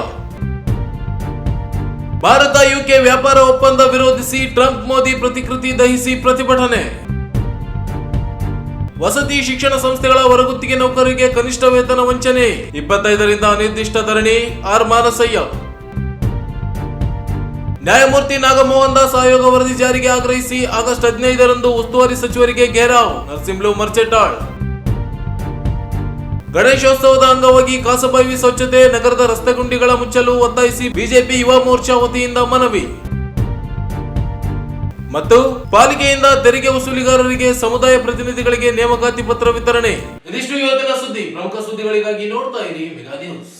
ಭಾರತ ಯುಕೆ ವ್ಯಾಪಾರ ಒಪ್ಪಂದ ವಿರೋಧಿಸಿ ಟ್ರಂಪ್ ಮೋದಿ ಪ್ರತಿಕೃತಿ ದಹಿಸಿ ಪ್ರತಿಭಟನೆ. ವಸತಿ ಶಿಕ್ಷಣ ಸಂಸ್ಥೆಗಳ ಹೊರಗುತ್ತಿಗೆ ನೌಕರರಿಗೆ ಕನಿಷ್ಠ ವೇತನ ವಂಚನೆ. ಇಪ್ಪತ್ತೈದರಿಂದ ಅನಿರ್ದಿಷ್ಟ ಧರಣಿ ಆರ್ ಮಾನಸಯ್ಯ ನ್ಯಾಯಮೂರ್ತಿ ನಾಗಮೋಹನ್ ದಾಸ್ ಆಯೋಗ ವರದಿ ಜಾರಿಗೆ ಆಗ್ರಹಿಸಿ ಆಗಸ್ಟ್ ಹದಿನೈದರಂದು ಉಸ್ತುವಾರಿ ಸಚಿವರಿಗೆ ಘೇರಾವ್. ನರಸಿಂಹ್ಲು ಮರ್ಚೆಟಾಳ್. ಗಣೇಶೋತ್ಸವದ ಅಂಗವಾಗಿ ಕಾಸಬಾವಿ ಸ್ವಚ್ಛತೆ ನಗರದ ರಸ್ತೆ ಗುಂಡಿಗಳ ಮುಚ್ಚಲು ಒತ್ತಾಯಿಸಿ ಬಿಜೆಪಿ ಯುವ ಮೋರ್ಚಾ ವತಿಯಿಂದ ಮನವಿ. ಮತ್ತು ಪಾಲಿಕೆಯಿಂದ ತೆರಿಗೆ ವಸೂಲಿಗಾರರಿಗೆ ಸಮುದಾಯ ಪ್ರತಿನಿಧಿಗಳಿಗೆ ನೇಮಕಾತಿ ಪತ್ರ ವಿತರಣೆ. ಇದಿಷ್ಟು ಸುದ್ದಿ. ಪ್ರಮುಖ ಸುದ್ದಿಗಳಿಗಾಗಿ ನೋಡ್ತಾ ಇರಿ ನ್ಯೂಸ್.